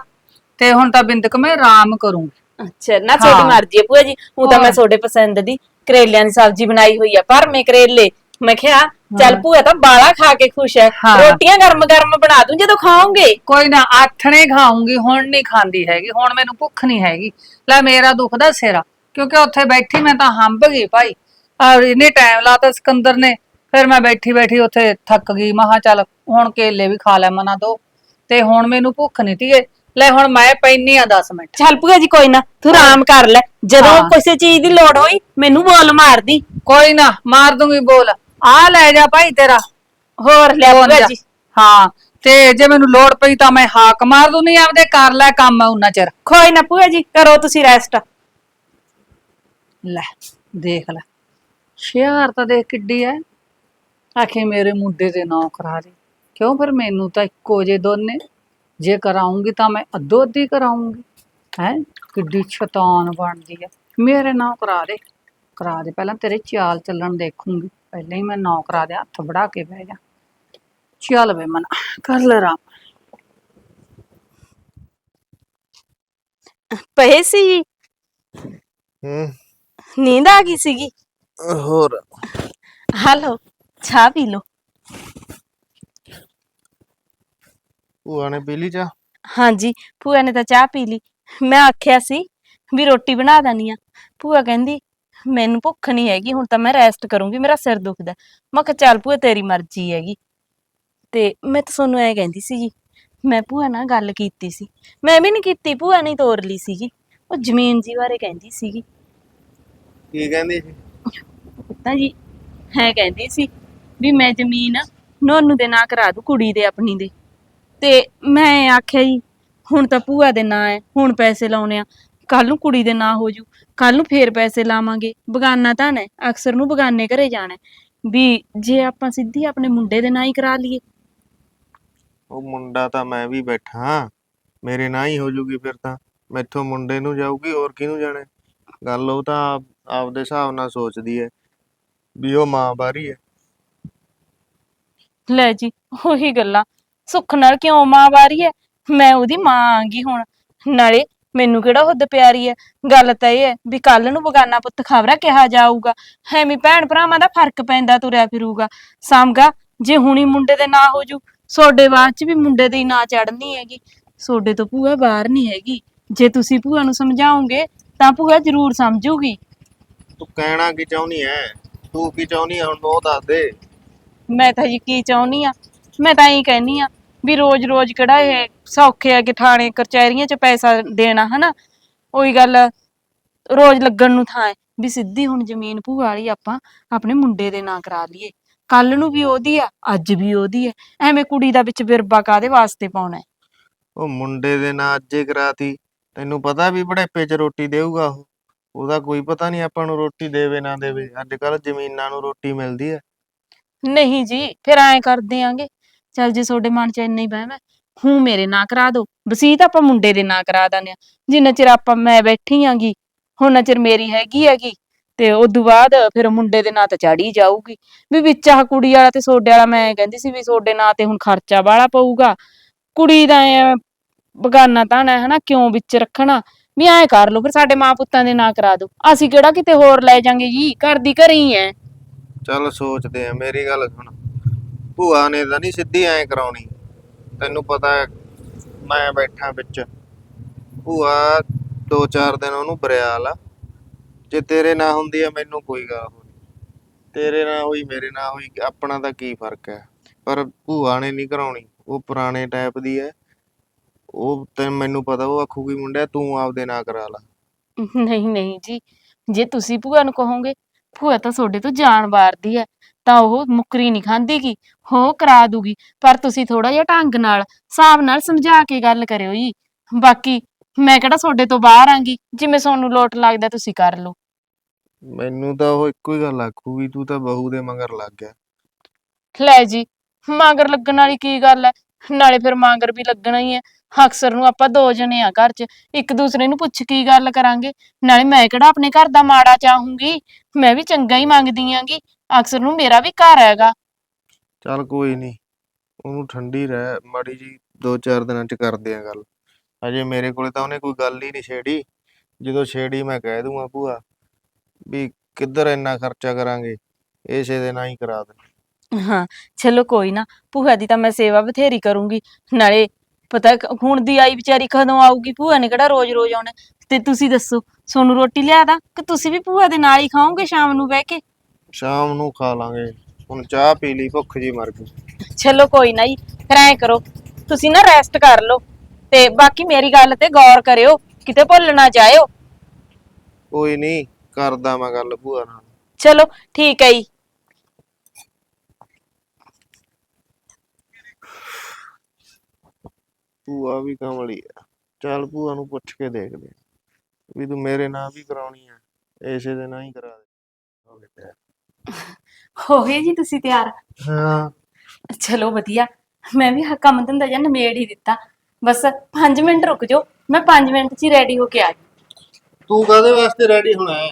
ਤੇ ਹੁਣ ਤਾਂ ਬਿੰਦਕ ਮੈਂ ਆਰਾਮ ਕਰੂੰਗੀ। ਅੱਛਾ ਨਾ ਹਾਂ। ਮਰਜ਼ੀ ਹੈ ਭੂਆ ਜੀ। ਉਹ ਤਾਂ ਮੈਂ ਹੋਰ। ਤੁਹਾਡੇ ਪਸੰਦ ਦੀ ਕਰੇਲਿਆਂ ਦੀ ਸਬਜ਼ੀ ਬਣਾਈ ਹੋਈ ਆ। ਪਰ ਮੈਂ ਕਰੇਲੇ ਮੈਂ ਕਿਹਾ ਚੱਲ ਭੂਆ ਤਾਂ ਬਾਲਾ ਖਾ ਕੇ ਖੁਸ਼ ਹੈ ਹਾਂ। ਰੋਟੀਆਂ ਗਰਮ ਗਰਮ ਬਣਾ ਦੂੰ ਜਦੋਂ ਖਾਓਗੇ। ਕੋਈ ਨਾ ਆਥਣੇ ਖਾਉਂਗੀ ਹੁਣ ਨਹੀਂ ਖਾਂਦੀ ਹੈਗੀ ਹੁਣ ਮੈਨੂੰ ਭੁੱਖ ਨਹੀਂ ਹੈਗੀ। ਲੈ ਮੇਰਾ ਦੁਖਦਾ ਸਿਰ ਕਿਉਂਕਿ ਉੱਥੇ ਬੈਠੀ ਮੈਂ ਤਾਂ ਹੰਬ ਗਈ ਭਾਈ। ਔਰ ਇਹਨੇ ਟਾਈਮ ਲਾਤਾ ਸਿਕੰਦਰ ਨੇ ਫਿਰ ਮੈਂ ਬੈਠੀ ਬੈਠੀ ਉੱਥੇ ਥੱਕ ਗਈ। ਮਹਾ ਚੱਲ ਹੁਣ ਕੇਲੇ ਵੀ ਖਾ ਲੈ ਮਨਾ ਦੋ। ਤੇ ਹੁਣ ਮੈਨੂੰ ਭੁੱਖ ਨਹੀਂ ਧੀਏ। ਲੈ ਹੁਣ ਮੈਂ ਪੈਣੀ ਆ 10 ਮਿੰਟ। ਚੱਲ ਭੂਆ ਜੀ ਕੋਈ ਨਾ ਤੂੰ ਆਰਾਮ ਕਰ ਲੈ। ਜਦੋਂ ਹਾਂ। ਕਿਸੇ ਚੀਜ਼ ਦੀ ਲੋੜ ਹੋਈ ਮੈਨੂੰ ਬੋਲ ਮਾਰਦੀ। ਕੋਈ ਨਾ ਮਾਰ ਦੂੰਗੀ ਬੋਲ। ਆ ਲੈ ਜਾ ਭਾਈ ਤੇਰਾ। ਹੋਰ ਲੈ ਫੋਨ ਭੂਆ ਜਾ। ਜੀ। ਹਾਂ ਤੇ ਜੇ ਮੈਨੂੰ ਲੋੜ ਪਈ ਤਾਂ ਮੈਂ ਹਾਕ ਮਾਰ ਦੂੰਗੀ ਆਪਦੇ ਕਰ ਲੈ ਕੰਮ ਉਹਨਾਂ ਚਿਰ। ਕੋਈ ਨਾ ਭੂਆ ਜੀ ਕਰੋ ਤੁਸੀਂ ਰੈਸਟ ਲੈ ਦੇਖ ਲੈ। ਸ਼ਿਆਰ ਤਾਂ ਦੇਖ ਕਿੱਡੀ ਐ। ਆਖੇ ਮੇਰੇ ਮੁੰਡੇ ਦੇ ਨਾਂ ਕਰਾ ਦੇ। ਕਿਉਂ ਫਿਰ ਮੈਨੂੰ ਤਾਂ ਇੱਕੋ ਜੇ ਦੋਨੇ। ਜੇ ਕਰਾਉਂਗੀ ਤਾਂ ਮੈਂ ਅੱਧੋ ਅੱਧੀ ਕਰਾਉਂਗੀ। ਹੈ ਕਿੱਡੀ ਸ਼ੈਤਾਨ ਬਣਦੀ ਐ। ਮੇਰੇ ਨਾਂ ਕਰਾ ਦੇ। ਕਰਾ ਦੇ ਪਹਿਲਾਂ ਤੇਰੇ ਚਾਲ ਚੱਲਣ ਦੇਖੂੰਗੀ। ਪਹਿਲਾਂ ਹੀ ਮੈਂ ਨਾਂ ਕਰਾ ਦੇ ਹੱਥ ਬੜਾ ਕੇ ਬਹਿ ਜਾ। ਚੱਲ ਵੇ ਮਨ ਕਰ ਲੈ ਆਰਾਮ। ਪਏ ਸੀ? ਹੂੰ। ਨੀਂਦ ਆ ਗਈ ਸੀਗੀ? ਹੋਰ। ਹਲੋ ਚਾਹ ਪੀ ਲਓ। ਭੂਆ ਨੇ ਪੀ ਲਈ ਚਾਹ? ਹਾਂਜੀ ਭੂਆ ਨੇ ਤਾਂ ਚਾਹ ਪੀ ਲਈ। ਮੈਂ ਆਖਿਆ ਸੀ ਵੀ ਰੋਟੀ ਬਣਾ ਦਨੀ ਆ। ਭੂਆ ਕਹਿੰਦੀ ਮੈਨੂੰ ਭੁੱਖ ਨਹੀਂ ਹੈਗੀ ਹੁਣ ਤਾਂ ਮੈਂ ਰੈਸਟ ਕਰੂੰਗੀ ਮੇਰਾ ਸਿਰ ਦੁਖਦਾ। ਮੈਂ ਕਿਹਾ ਚੱਲ ਭੂਆ ਤੇਰੀ ਮਰਜ਼ੀ ਹੈਗੀ। ਤੇ ਮੈਂ ਤਾਂ ਤੁਹਾਨੂੰ ਐ ਕਹਿੰਦੀ ਸੀ ਜੀ ਮੈਂ ਭੂਆ ਨਾਲ ਗੱਲ ਕੀਤੀ ਸੀ। ਮੈਂ ਵੀ ਨਹੀਂ ਕੀਤੀ ਭੂਆ ਨੇ ਤੋਰ ਲਈ ਸੀਗੀ। ਉਹ ਜ਼ਮੀਨ ਜੀ ਬਾਰੇ ਕਹਿੰਦੀ ਸੀਗੀ। ਕੀ ਕਹਿੰਦੀ ਸੀ? ਤਾਂ ਜੀ ਹੈ ਕਹਿੰਦੀ ਸੀ ਵੀ ਮੈਂ ਜ਼ਮੀਨ ਨੋਨੂ ਦੇ ਨਾਂ ਕਰਾ ਦੂ ਕੁੜੀ ਦੇ ਆਪਣੀ ਦੇ। ਤੇ ਮੈਂ ਆਖਿਆ ਜੀ ਹੁਣ ਤਾਂ ਭੂਆ ਦੇ ਨਾਂ ਹੈ ਹੁਣ ਪੈਸੇ ਲਾਉਣੇ ਆ ਕੱਲ ਨੂੰ ਕੁੜੀ ਦੇ ਨਾਂ ਹੋ ਜੂ। ਕੱਲ ਨੂੰ ਫੇਰ ਪੈਸੇ ਲਾਵਾਂਗੇ। ਬਗਾਨਾ ਤਾਂ ਹੈ ਅਕਸਰ ਨੂੰ ਬਗਾਨੇ ਘਰੇ ਜਾਣਾ ਹੈ। ਵੀ ਜੇ ਆਪਾਂ ਸਿੱਧੀ ਆਪਣੇ ਮੁੰਡੇ ਦੇ ਨਾਂ ਹੀ ਕਰਾ ਲਈਏ। ਉਹ ਮੁੰਡਾ ਤਾਂ ਮੈਂ ਵੀ ਬੈਠਾ ਮੇਰੇ ਨਾਲ ਹੀ ਹੋ ਜੂਗੀ ਫਿਰ ਤਾਂ। ਮੈਥੋਂ ਮੁੰਡੇ ਨੂੰ ਜਾਊਗੀ ਹੋਰ ਕਿਹਨੂੰ ਜਾਣੇ ਗੱਲ ਉਹ ਤਾਂ ਆਪ- ਆਪਦੇ ਹਿਸਾਬ ਨਾਲ ਸੋਚਦੀ ਹੈ ਵੀ ਉਹ ਮਾਂ ਬਾਰੀ ਹੈ। ਲੈ ਜੀ ਉਹੀ ਗੱਲਾਂ। ਸੁੱਖ ਨਾਲ ਕਿਉਂ ਮਾਂ ਵਾਰੀ ਹੈ? ਮੈਂ ਉਹਦੀ ਮਾਂ ਆਂਗੀ ਹੁਣ। ਨਾਲੇ ਮੈਨੂੰ ਕਿਹੜਾ ਹੁੱਦ ਪਿਆਰੀ ਹੈ ਗੱਲ ਤਾਂ ਇਹ ਹੈ ਵੀ ਕੱਲ ਨੂੰ ਬਗਾਨਾ ਪੁੱਤ ਖਬਰਾ ਕਿਹਾ ਜਾਊਗਾ। ਐਵੇਂ ਭੈਣ ਭਰਾਵਾਂ ਦਾ ਫ਼ਰਕ ਪੈਂਦਾ ਤੁਰਿਆ ਫਿਰੂਗਾ। ਸਾਮਗਾ ਜੇ ਹੁਣੀ ਮੁੰਡੇ ਦੇ ਨਾਂ ਹੋ ਜੂ ਸੋਡੇ ਬਾਅਦ ਚ ਵੀ ਮੁੰਡੇ ਦੇ ਨਾਂ ਚੜਨੀ ਹੈਗੀ। ਸੋਡੇ ਤੋਂ ਭੂਆ ਬਾਹਰ ਨਹੀਂ ਹੈਗੀ। ਜੇ ਤੁਸੀਂ ਭੂਆ ਨੂੰ ਸਮਝਾਓਗੇ ਤਾਂ ਭੂਆ ਜ਼ਰੂਰ ਸਮਝੂਗੀ। ਤੂੰ ਕਹਿਣਾ ਕੀ ਚਾਹੁੰਦੀ ਐ? ਤੂੰ ਕੀ ਚਾਹੁੰਦੀ ਐ? ਹੁਣ ਉਹ ਦੱਸ ਦੇ। ਮੈਂ ਤਾਂ ਜੀ ਕੀ ਚਾਹੁੰਨੀ ਆ? ਮੈਂ ਤਾਂ ਇਹੀ ਕਹਿਨੀ ਆ ਵੀ ਰੋਜ਼-ਰੋਜ਼ ਕਿਹੜਾ ਇਹ ਸੌਖੇ ਆ ਕਿ ਥਾਣੇ ਕਚਹਿਰੀਆਂ 'ਚ ਪੈਸਾ ਦੇਣਾ ਹਨਾ? ਉਹੀ ਗੱਲ ਰੋਜ਼ ਲੱਗਣ ਨੂੰ ਥਾਂ ਹੈ। ਵੀ ਸਿੱਧੀ ਹੁਣ ਜ਼ਮੀਨ ਭੂਆ ਵਾਲੀ ਆਪਾਂ ਆਪਣੇ ਮੁੰਡੇ ਦੇ ਨਾਂ ਕਰਾ ਲਈਏ। ਕੱਲ ਨੂੰ ਵੀ ਉਹਦੀ ਆ ਅੱਜ ਵੀ ਉਹਦੀ ਹੈ ਐਵੇਂ ਕੁੜੀ ਦਾ ਵਿੱਚ ਬਿਰਬਾ ਕਾਦੇ ਵਾਸਤੇ ਪਾਉਣਾ ਹੈ? ਉਹ ਮੁੰਡੇ ਦੇ ਨਾਂ ਅੱਜੇ ਕਰਾਤੀ। ਤੈਨੂੰ ਪਤਾ ਵੀ ਬੜੇਪੇ 'ਚ ਰੋਟੀ ਦੇਊਗਾ ਉਹ? ਉਹਦਾ ਕੋਈ ਪਤਾ ਨਹੀਂ ਆਪਾਂ ਨੂੰ ਰੋਟੀ ਦੇਵੇ ਨਾ ਦੇਵੇ। ਅੱਜ ਕੱਲ ਜ਼ਮੀਨਾਂ ਨੂੰ ਰੋਟੀ ਮਿਲਦੀ ਐ ਨਹੀਂ ਜੀ ਫਿਰ ਐਂ ਕਰ ਦਿਆਂਗੇ। ਚੱਲ ਜੇ ਤੁਹਾਡੇ ਮਨ 'ਚ ਇੰਨਾ ਹੀ ਵਹਿਮ ਹੈ ਹੂੰ ਮੇਰੇ ਨਾਂ ਕਰਾ ਦਿਓ। ਵਸੀਤ ਆਪਾਂ ਮੁੰਡੇ ਦੇ ਨਾਂ ਕਰਾ ਦਿੰਦੇ ਜਿੰਨਾ ਚਿਰ ਆਪਾਂ ਮੈਂ ਬੈਠੀ ਆਂਗੀ ਉਹਨਾਂ ਚਿਰ ਮੇਰੀ ਹੈਗੀ ਹੈਗੀ। ਤੇ ਉਦੋਂ ਬਾਅਦ ਫਿਰ ਮੁੰਡੇ ਦੇ ਨਾਂ ਤੇ ਚੜੀ ਜਾਊਗੀ। ਵੀ ਵਿੱਚ ਆਹ ਕੁੜੀ ਵਾਲਾ ਤੇ ਸੋਡੇ ਵਾਲਾ, ਮੈਂ ਕਹਿੰਦੀ ਸੀ ਵੀ ਸੋਡੇ ਨਾਂ ਤੇ ਹੁਣ ਖਰਚਾ ਵਾਲਾ ਪਊਗਾ। ਕੁੜੀ ਦਾ ਐਂ ਬਗਾਨਾ ਤਾਂ ਹੈ ਹਨਾ ਕਿਉਂ ਵਿੱਚ ਰੱਖਣਾ? ਵੀ ਐਂ ਕਰ ਲਓ, ਫਿਰ ਸਾਡੇ ਮਾਂ ਪੁੱਤਾਂ ਦੇ ਨਾਂ ਕਰਾ ਦਿਓ। ਅਸੀਂ ਕਿਹੜਾ ਕਿਤੇ ਹੋਰ ਲੈ ਜਾਾਂਗੇ ਜੀ? ਘਰ ਦੀ ਘਰੇ ਹੀ ਐ। ਚੱਲ ਸੋਚਦੇ ਆ ਮੇਰੀ ਗੱਲ ਸੁਣ। ਭੂਆ ਨੇ ਤਾਂ ਨਹੀਂ ਸਿੱਧੀ ਐਂ ਕਰਾਉਣੀ। ਤੈਨੂੰ ਪਤਾ ਮੈਂ ਬੈਠਾ ਵਿੱਚ। ਭੂਆ ਦੋ ਚਾਰ ਦਿਨ ਉਹਨੂੰ ਬਰਿਆਲ ਆ। ਜੇ ਤੇਰੇ ਨਾਲ ਹੁੰਦੀ ਆ, ਮੈਨੂੰ ਕੋਈ ਗੱਲ ਨਹੀਂ। ਤੇਰੇ ਨਾਲ ਹੋਈ, ਮੇਰੇ ਨਾਲ ਹੋਈ, ਆਪਣਾ ਤਾਂ ਕੀ ਫ਼ਰਕ ਹੈ? ਪਰ ਭੂਆ ਨੇ ਨਹੀਂ ਕਰਾਉਣੀ। ਉਹ ਪੁਰਾਣੇ ਟਾਈਪ ਦੀ ਹੈ। ਉਹ ਤੇ ਮੈਨੂੰ ਪਤਾ, ਉਹ ਆਖੂਗੀ, ਮੁੰਡਿਆ, ਤੂੰ ਆਪਦੇ ਨਾਲ ਕਰਾ ਲਾ। ਨਹੀਂ ਨਹੀਂ ਜੀ, ਜੇ ਤੁਸੀਂ ਭੂਆ ਨੂੰ ਕਹੋਗੇ, ਭੂਆ ਤਾਂ ਤੁਹਾਡੇ ਤੋਂ ਜਾਨ ਵਾਰਦੀ ਹੈ। ਤਾਂ ਉਹ ਮੁੱਕਰੀ ਨਹੀਂ ਖਾਂਦੀਗੀ ਹੋ ਕਰਾ ਦੂਗੀ ਪਰ ਤੁਸੀਂ ਥੋੜਾ ਜਿਹਾ ਢੰਗ ਨਾਲ ਹਿਸਾਬ ਨਾਲ ਸਮਝਾ ਕੇ ਗੱਲ ਕਰਿਓ ਜੀ। ਬਾਕੀ ਮੈਂ ਕਿਹੜਾ ਤੁਹਾਡੇ ਤੋਂ ਬਾਹਰ ਆਂਗੀ ਜਿਵੇਂ ਤੁਹਾਨੂੰ ਲੋਟ ਲੱਗਦਾ ਤੁਸੀਂ ਕਰ ਲਓ। ਮੈਨੂੰ ਤਾਂ ਉਹ ਇੱਕੋ ਹੀ ਗੱਲ ਆਖੂਗੀ ਤੂੰ ਤਾਂ ਬਹੂ ਦੇ ਮਗਰ ਲੱਗ ਗਿਆ। ਲੈ ਜੀ ਮਾਂਗਰ ਲੱਗਣ ਵਾਲੀ ਕੀ ਗੱਲ ਹੈ ਨਾਲੇ ਫਿਰ ਮਾਂਗਰ ਵੀ ਲੱਗਣਾ ਹੀ ਹੈ ਅਕਸਰ ਨੂੰ ਆਪਾਂ ਦੋ ਜਣੇ ਆ ਘਰ 'ਚ ਇੱਕ ਦੂਸਰੇ ਨੂੰ ਪੁੱਛ ਕੀ ਗੱਲ ਕਰਾਂਗੇ? ਨਾਲੇ ਮੈਂ ਕਿਹੜਾ ਆਪਣੇ ਘਰ ਦਾ ਮਾੜਾ ਚਾਹੂੰਗੀ? ਮੈਂ ਵੀ ਚੰਗਾ ਹੀ ਮੰਗਦੀ ਆਂਗੀ। ਅਕਸਰ ਨੂੰ ਮੇਰਾ ਵੀ ਘਰ ਹੈਗਾ। ਚੱਲ ਕੋਈ ਨਹੀਂ ਉਹਨੂੰ ਠੰਡੀ ਰਹਿ ਮਾੜੀ ਜੀ ਦੋ ਚਾਰ ਦਿਨਾਂ ਚ ਕਰਦੇ ਆ ਗੱਲ। ਅਜੇ ਮੇਰੇ ਕੋਲੇ ਤਾਂ ਉਹਨੇ ਕੋਈ ਗੱਲ ਹੀ ਨਹੀਂ ਛੇੜੀ। ਜਦੋਂ ਛੇੜੀ ਮੈਂ ਕਹਿ ਦੂੰਗਾ ਭੂਆ ਵੀ ਕਿੱਧਰ ਇੰਨਾ ਖਰਚਾ ਕਰਾਂਗੇ ਇਸੇ ਦੇ ਨਾਲ ਹੀ ਕਰਾ ਦੇ ਹਾਂ ਚਲੋ ਕੋਈ ਨਾ ਭੂਆ ਦੀ ਤਾਂ ਮੈਂ ਸੇਵਾ ਬਥੇਰੀ ਕਰੂੰਗੀ। ਨਾਲੇ ਪਤਾ ਕ- ਹੁਣ ਦੀ ਆਈ ਵਿਚਾਰੀ ਕਦੋਂ ਆਊਗੀ? ਭੂਆ ਨੇ ਕਿਹੜਾ ਰੋਜ਼-ਰੋਜ਼ ਆਉਣਾ? ਤੇ ਤੁਸੀਂ ਦੱਸੋ ਸੋਨੂੰ ਰੋਟੀ ਲਿਆ ਦਾਂ ਕਿ ਤੁਸੀਂ ਵੀ ਭੂਆ ਦੇ ਨਾਲ ਹੀ ਖਾਓਗੇ ਸ਼ਾਮ ਨੂੰ ਬਹਿ ਕੇ? ਸ਼ਾਮ ਨੂੰ ਖਾ ਲਾਂਗੇ। ਹੁਣ ਚਾਹ ਪੀ ਲਈ ਭੁੱਖ ਜੀ ਮਰ ਗਈ। ਚਲੋ ਕੋਈ ਨਾ ਜੀ ਫਿਰ ਐਂ ਕਰੋ ਤੁਸੀਂ ਨਾ ਰੈਸਟ ਕਰ ਲਓ ਤੇ ਬਾਕੀ ਮੇਰੀ ਗੱਲ ਤੇ ਗੌਰ ਕਰਿਓ ਕਿਤੇ ਭੁੱਲ ਨਾ ਜਾਇਓ। ਕੋਈ ਨਹੀਂ ਕਰਦਾ ਮੈਂ ਗੱਲ ਭੂਆ ਨਾਲ। ਚਲੋ ਠੀਕ ਹੈ ਜੀ। ਭੂਆ ਵੀ ਕਮਲੀ ਆ। ਚੱਲ ਭੂਆ ਨੂੰ ਪੁੱਛ ਕੇ ਦੇਖਦੇ ਆ। ਵੀ ਤੂੰ ਮੇਰੇ ਨਾਲ ਵੀ ਕਰਾਉਣੀ ਆ ਇਸੇ ਦੇ ਨਾਲ ਹੀ ਕਰਾ ਦੇ। ਹੋ ਗਏ ਜੀ ਤੁਸੀਂ ਤਿਆਰ। ਹਾਂ। ਚਲੋ ਵਧੀਆ। ਮੈਂ ਵੀ ਆਹ ਕੰਮ ਧੰਦਾ ਜਾਂ ਨਿਬੇੜ ਹੀ ਦਿੱਤਾ। ਬਸ 5 ਮਿੰਟ ਰੁਕ ਜਾਓ ਮੈਂ 5 ਮਿੰਟ 'ਚ ਹੀ ਰੈਡੀ ਹੋ ਕੇ ਆ। ਤੂੰ ਕਾਦੇ ਵਾਸਤੇ ਰੈਡੀ ਹੋਣਾ ਹੈ?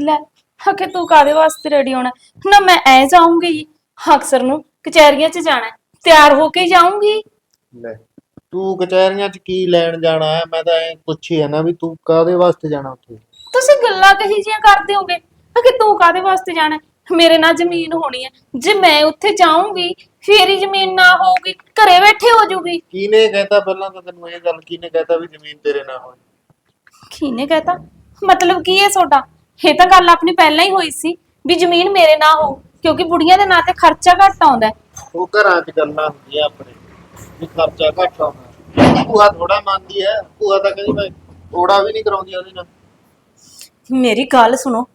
ਲੈ ਹਕੇ ਤੂੰ ਕਾਦੇ ਵਾਸਤੇ ਰੈਡੀ ਹੋਣਾ? ਨਾ ਮੈਂ ਐ ਜਾਊਂਗੀ ਜੀ ਅਕਸਰ ਨੂੰ ਕਚਹਿਰੀਆਂ 'ਚ ਜਾਣਾ ਹੈ। ਤਿਆਰ ਹੋ ਕੇ ਜਾਊਂਗੀ। ਲੈ ਤੂੰ ਕਚਹਿਰੀਆਂ 'ਚ ਕੀ ਲੈਣ ਜਾਣਾ ਹੈ? ਮੈਂ ਤਾਂ ਐ ਪੁੱਛੀ ਹੈ ਨਾ ਵੀ ਤੂੰ ਕਾਦੇ ਵਾਸਤੇ ਜਾਣਾ ਉੱਥੇ? ਤੁਸੀਂ ਗੱਲਾਂ ਕਹੀ ਜੀਆਂ ਕਰਦੇ ਹੋਗੇ। ਕਿ ਤੂੰ ਕਾਦੇ ਵਾਸਤੇ ਜਾਣਾ? ਹੈ? ਮੇਰੇ ਨਾਲ ਜ਼ਮੀਨ ਹੋਣੀ ਹੈ ਜੇ ਮੈਂ ਉੱਥੇ ਜਾਊਂਗੀ ਫੇਰ ਹੀ ਜ਼ਮੀਨ ਨਾ ਹੋਊਗੀ ਘਰੇ ਬੈਠੇ ਹੋ ਜੂਗੀ ਕਿਹਨੇ ਕਹਿਤਾ ਪਹਿਲਾਂ ਤਾਂ ਤੈਨੂੰ ਇਹ ਗੱਲ? ਕਿਹਨੇ ਕਹਿਤਾ ਵੀ ਜ਼ਮੀਨ ਤੇਰੇ ਨਾਲ ਹੋਈ ਕਿਹਨੇ ਕਹਤਾ? ਮਤਲਬ ਕੀ ਹੈ ਤੁਹਾਡਾ? ਇਹ ਤਾਂ ਗੱਲ ਆਪਣੀ ਪਹਿਲਾਂ ਹੀ ਹੋਈ ਸੀ ਵੀ ਜ਼ਮੀਨ ਮੇਰੇ ਨਾਂ ਹੋ ਕਿਉਂਕਿ ਬੁੜੀਆਂ ਦੇ ਨਾਂ ਤੇ ਖਰਚਾ ਘੱਟ ਆਉਂਦਾ ਹੈ। ਉਹ ਘਰਾਂ 'ਚ ਗੱਲਾਂ ਹੁੰਦੀਆਂ ਆਪਣੇ ਵੀ ਖਰਚਾ ਘੱਟ ਆਉਂਦਾ ਭੂਆ ਥੋੜਾ ਮੰਨਦੀ ਹੈ ਭੂਆ ਤਾਂ ਕਹਿੰਦੀ ਮੈਂ ਥੋੜਾ ਵੀ ਨਹੀਂ ਕਰਾਉਂਦੀ ਉਹਦੇ ਨਾਲ। ਮੇਰੀ ਗੱਲ ਸੁਣੋ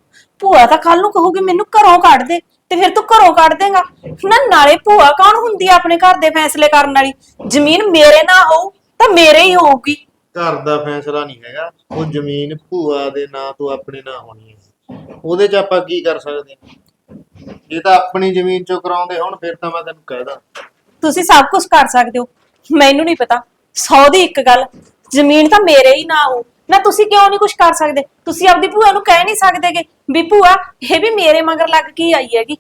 ਭੂਆ ਤਾਂ ਕੱਲ ਨੂੰ ਕਹੂਗੀ ਮੈਨੂੰ ਘਰੋਂ ਕੱਢ ਦੇ ਤੇ ਫਿਰ ਤੂੰ ਘਰੋਂ ਕੱਢ ਦੇਗਾ। ਨਾ ਨਾਲੇ ਭੂਆ ਕੌਣ ਹੁੰਦੀ ਆ ਆਪਣੇ ਘਰ ਦੇ ਫੈਸਲੇ ਕਰਨ ਵਾਲੀ? ਜ਼ਮੀਨ ਮੇਰੇ ਨਾਂ ਹੋਊ ਤਾਂ ਮੇਰੇ ਹੀ ਹੋਊਗੀ। ਘਰ ਦਾ ਫੈਸਲਾ ਨਹੀਂ ਹੈਗਾ। ਉਹ ਜ਼ਮੀਨ ਭੂਆ ਦੇ ਨਾਂ ਤੋਂ ਆਪਣੇ ਨਾਂ ਹੋਣੀ ਹੈ। ਉਹਦੇ 'ਚ ਆਪਾਂ ਕੀ ਕਰ ਸਕਦੇ ਹਾਂ? ਜੇ ਤਾਂ ਆਪਣੀ ਜ਼ਮੀਨ ਚੋਂ ਕਰਾਉਂਦੇ ਹੁਣ ਫਿਰ ਤਾਂ ਮੈਂ ਤੈਨੂੰ ਕਹਿਦਾ ਤੁਸੀਂ ਸਭ ਕੁਝ ਕਰ ਸਕਦੇ ਹੋ। ਮੈਨੂੰ ਨਹੀਂ ਪਤਾ। ਸੌ ਦੀ ਇੱਕ ਗੱਲ। ਜ਼ਮੀਨ ਤਾਂ ਮੇਰੇ ਹੀ ਨਾ ਹੋ ਨਾ ਤੁਸੀਂ ਕਿਉਂ ਨਹੀਂ ਕੁਝ ਕਰ ਸਕਦੇ? ਤੁਸੀਂ ਆਪਦੀ ਭੂਆ ਨੂੰ ਕਹਿ ਨਹੀਂ ਸਕਦੇਗੇ ਵੀ ਭੂਆ ਇਹ ਵੀ ਮੇਰੇ ਮਗਰ ਲੱਗ ਕੇ ਹੀ ਆਈ ਹੈਗੀ।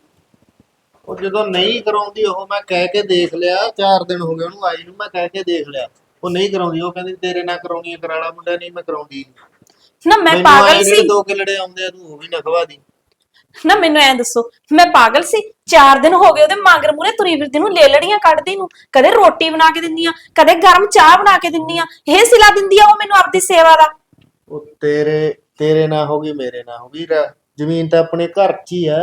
ਉਹ ਜਦੋਂ ਨਹੀਂ ਕਰਾਉਂਦੀ ਉਹ ਮੈਂ ਕਹਿ ਕੇ ਦੇਖ ਲਿਆ 4 ਦਿਨ ਹੋ ਗਏ ਉਹਨੂੰ ਆਈ ਨੂੰ ਮੈਂ ਕਹਿ ਕੇ ਦੇਖ ਲਿਆ। ਉਹ ਨਹੀਂ ਕਰਾਉਂਦੀ ਉਹ ਕਹਿੰਦੀ ਤੇਰੇ ਨਾਲ ਕਰਾਉਣੀ ਹੈ ਕਰਾਲਾ ਮੁੰਡਾ ਨਹੀਂ ਮੈਂ ਕਰਾਉਂਦੀ ਨੀ। ਮੈਂ ਮੈਨੂੰ ਪਾਗਲ ਜਿਹੜੇ ਸੀ। ਦੋ ਕਿਲੜੇ ਆਉਂਦੇ ਆ ਤੂੰ ਉਹ ਵੀ ਨਾ ਖਵਾ ਦੀ। ਨਾ ਮੈਨੂੰ ਐਂ ਦੱਸੋ ਮੈਂ ਪਾਗਲ ਸੀ? 4 ਦਿਨ ਹੋ ਗਏ ਉਹਦੇ ਮਗਰ ਮੂਰੇ ਤੁਰੀ ਫਿਰਦੀ ਨੂੰ ਲੇਲੜੀਆਂ ਕੱਢਦੀ ਨੂੰ ਕਦੇ ਰੋਟੀ ਬਣਾ ਕੇ ਦਿੰਦੀ ਆ ਕਦੇ ਗਰਮ ਚਾਹ ਬਣਾ ਕੇ ਦਿੰਦੀ ਆ ਇਹ ਸਿਲਾ ਦਿੰਦੀ ਆ ਉਹ ਮੈਨੂੰ ਆਪਦੀ ਸੇਵਾ ਦਾ? ਉਹ ਤੇਰੇ ਤੇਰੇ ਨਾਲ ਹੋ ਗਈ ਮੇਰੇ ਨਾਲ ਹੋ ਗਈ ਰ- ਜ਼ਮੀਨ ਤਾਂ ਆਪਣੇ ਘਰ 'ਚ ਹੀ ਆ।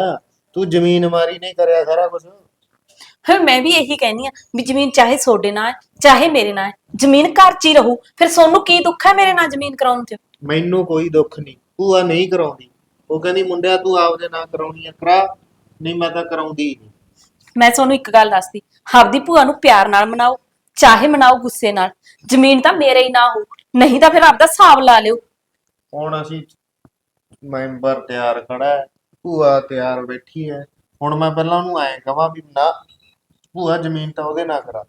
ਤੂੰ ਜ਼ਮੀਨ ਮਾਰੀ ਨਹੀਂ ਕਰਿਆ ਸਾਰਾ ਕੁਝ ਫਿਰ ਮੈਂ ਵੀ ਇਹੀ ਕਹਿੰਦੀ ਆ ਵੀ ਜ਼ਮੀਨ ਚਾਹੇ ਤੁਹਾਡੇ ਨਾਲ ਹੈ ਚਾਹੇ ਮੇਰੇ ਨਾਲ ਹੈ ਜ਼ਮੀਨ ਘਰ 'ਚ ਹੀ ਰਹੂ। ਫਿਰ ਸੋਨੂੰ ਕੀ ਦੁੱਖ ਹੈ ਮੇਰੇ ਨਾਲ ਜ਼ਮੀਨ ਕਰਾਉਣ 'ਚ ਮੈਨੂੰ ਕੋਈ ਦੁੱਖ ਨਹੀਂ ਭੂਆ ਨਹੀਂ ਕਰਾਉਂਦੀ। ਉਹ ਕਹਿੰਦੀ ਮੁੰਡਿਆ ਤੂੰ ਆਪਦੇ ਨਾਲ ਕਰਾਉਣੀ ਆ ਕਰਾ ਨਹੀਂ ਮੈਂ ਤਾਂ ਕਰਾਉਂਦੀ ਹੀ ਨਹੀਂ ਮੈਂ ਤੁਹਾਨੂੰ ਇੱਕ ਗੱਲ ਦੱਸਦੀ ਆਪਦੀ ਭੂਆ ਨੂੰ ਪਿਆਰ ਨਾਲ ਮਨਾਓ ਚਾਹੇ ਮਨਾਓ ਗੁੱਸੇ ਨਾਲ। ਜ਼ਮੀਨ ਤਾਂ ਮੇਰੇ ਹੀ ਨਾ ਹੋ ਨਹੀਂ ਤਾਂ ਫਿਰ ਆਪਦਾ ਹਿਸਾਬ ਲਾ ਲਿਓ। ਹੁਣ ਅਸੀਂ ਮੈਂਬਰ ਤਿਆਰ ਖੜਾ ਹੈ ਭੂਆ ਤਿਆਰ ਬੈਠੀ ਹੈ। ਹੁਣ ਮੈਂ ਪਹਿਲਾਂ ਉਹਨੂੰ ਐਂ ਕਹਾਂ ਵੀ ਨਾ ਭੂਆ ਜ਼ਮੀਨ ਤਾਂ ਉਹਦੇ ਨਾਲ ਕਰਾ।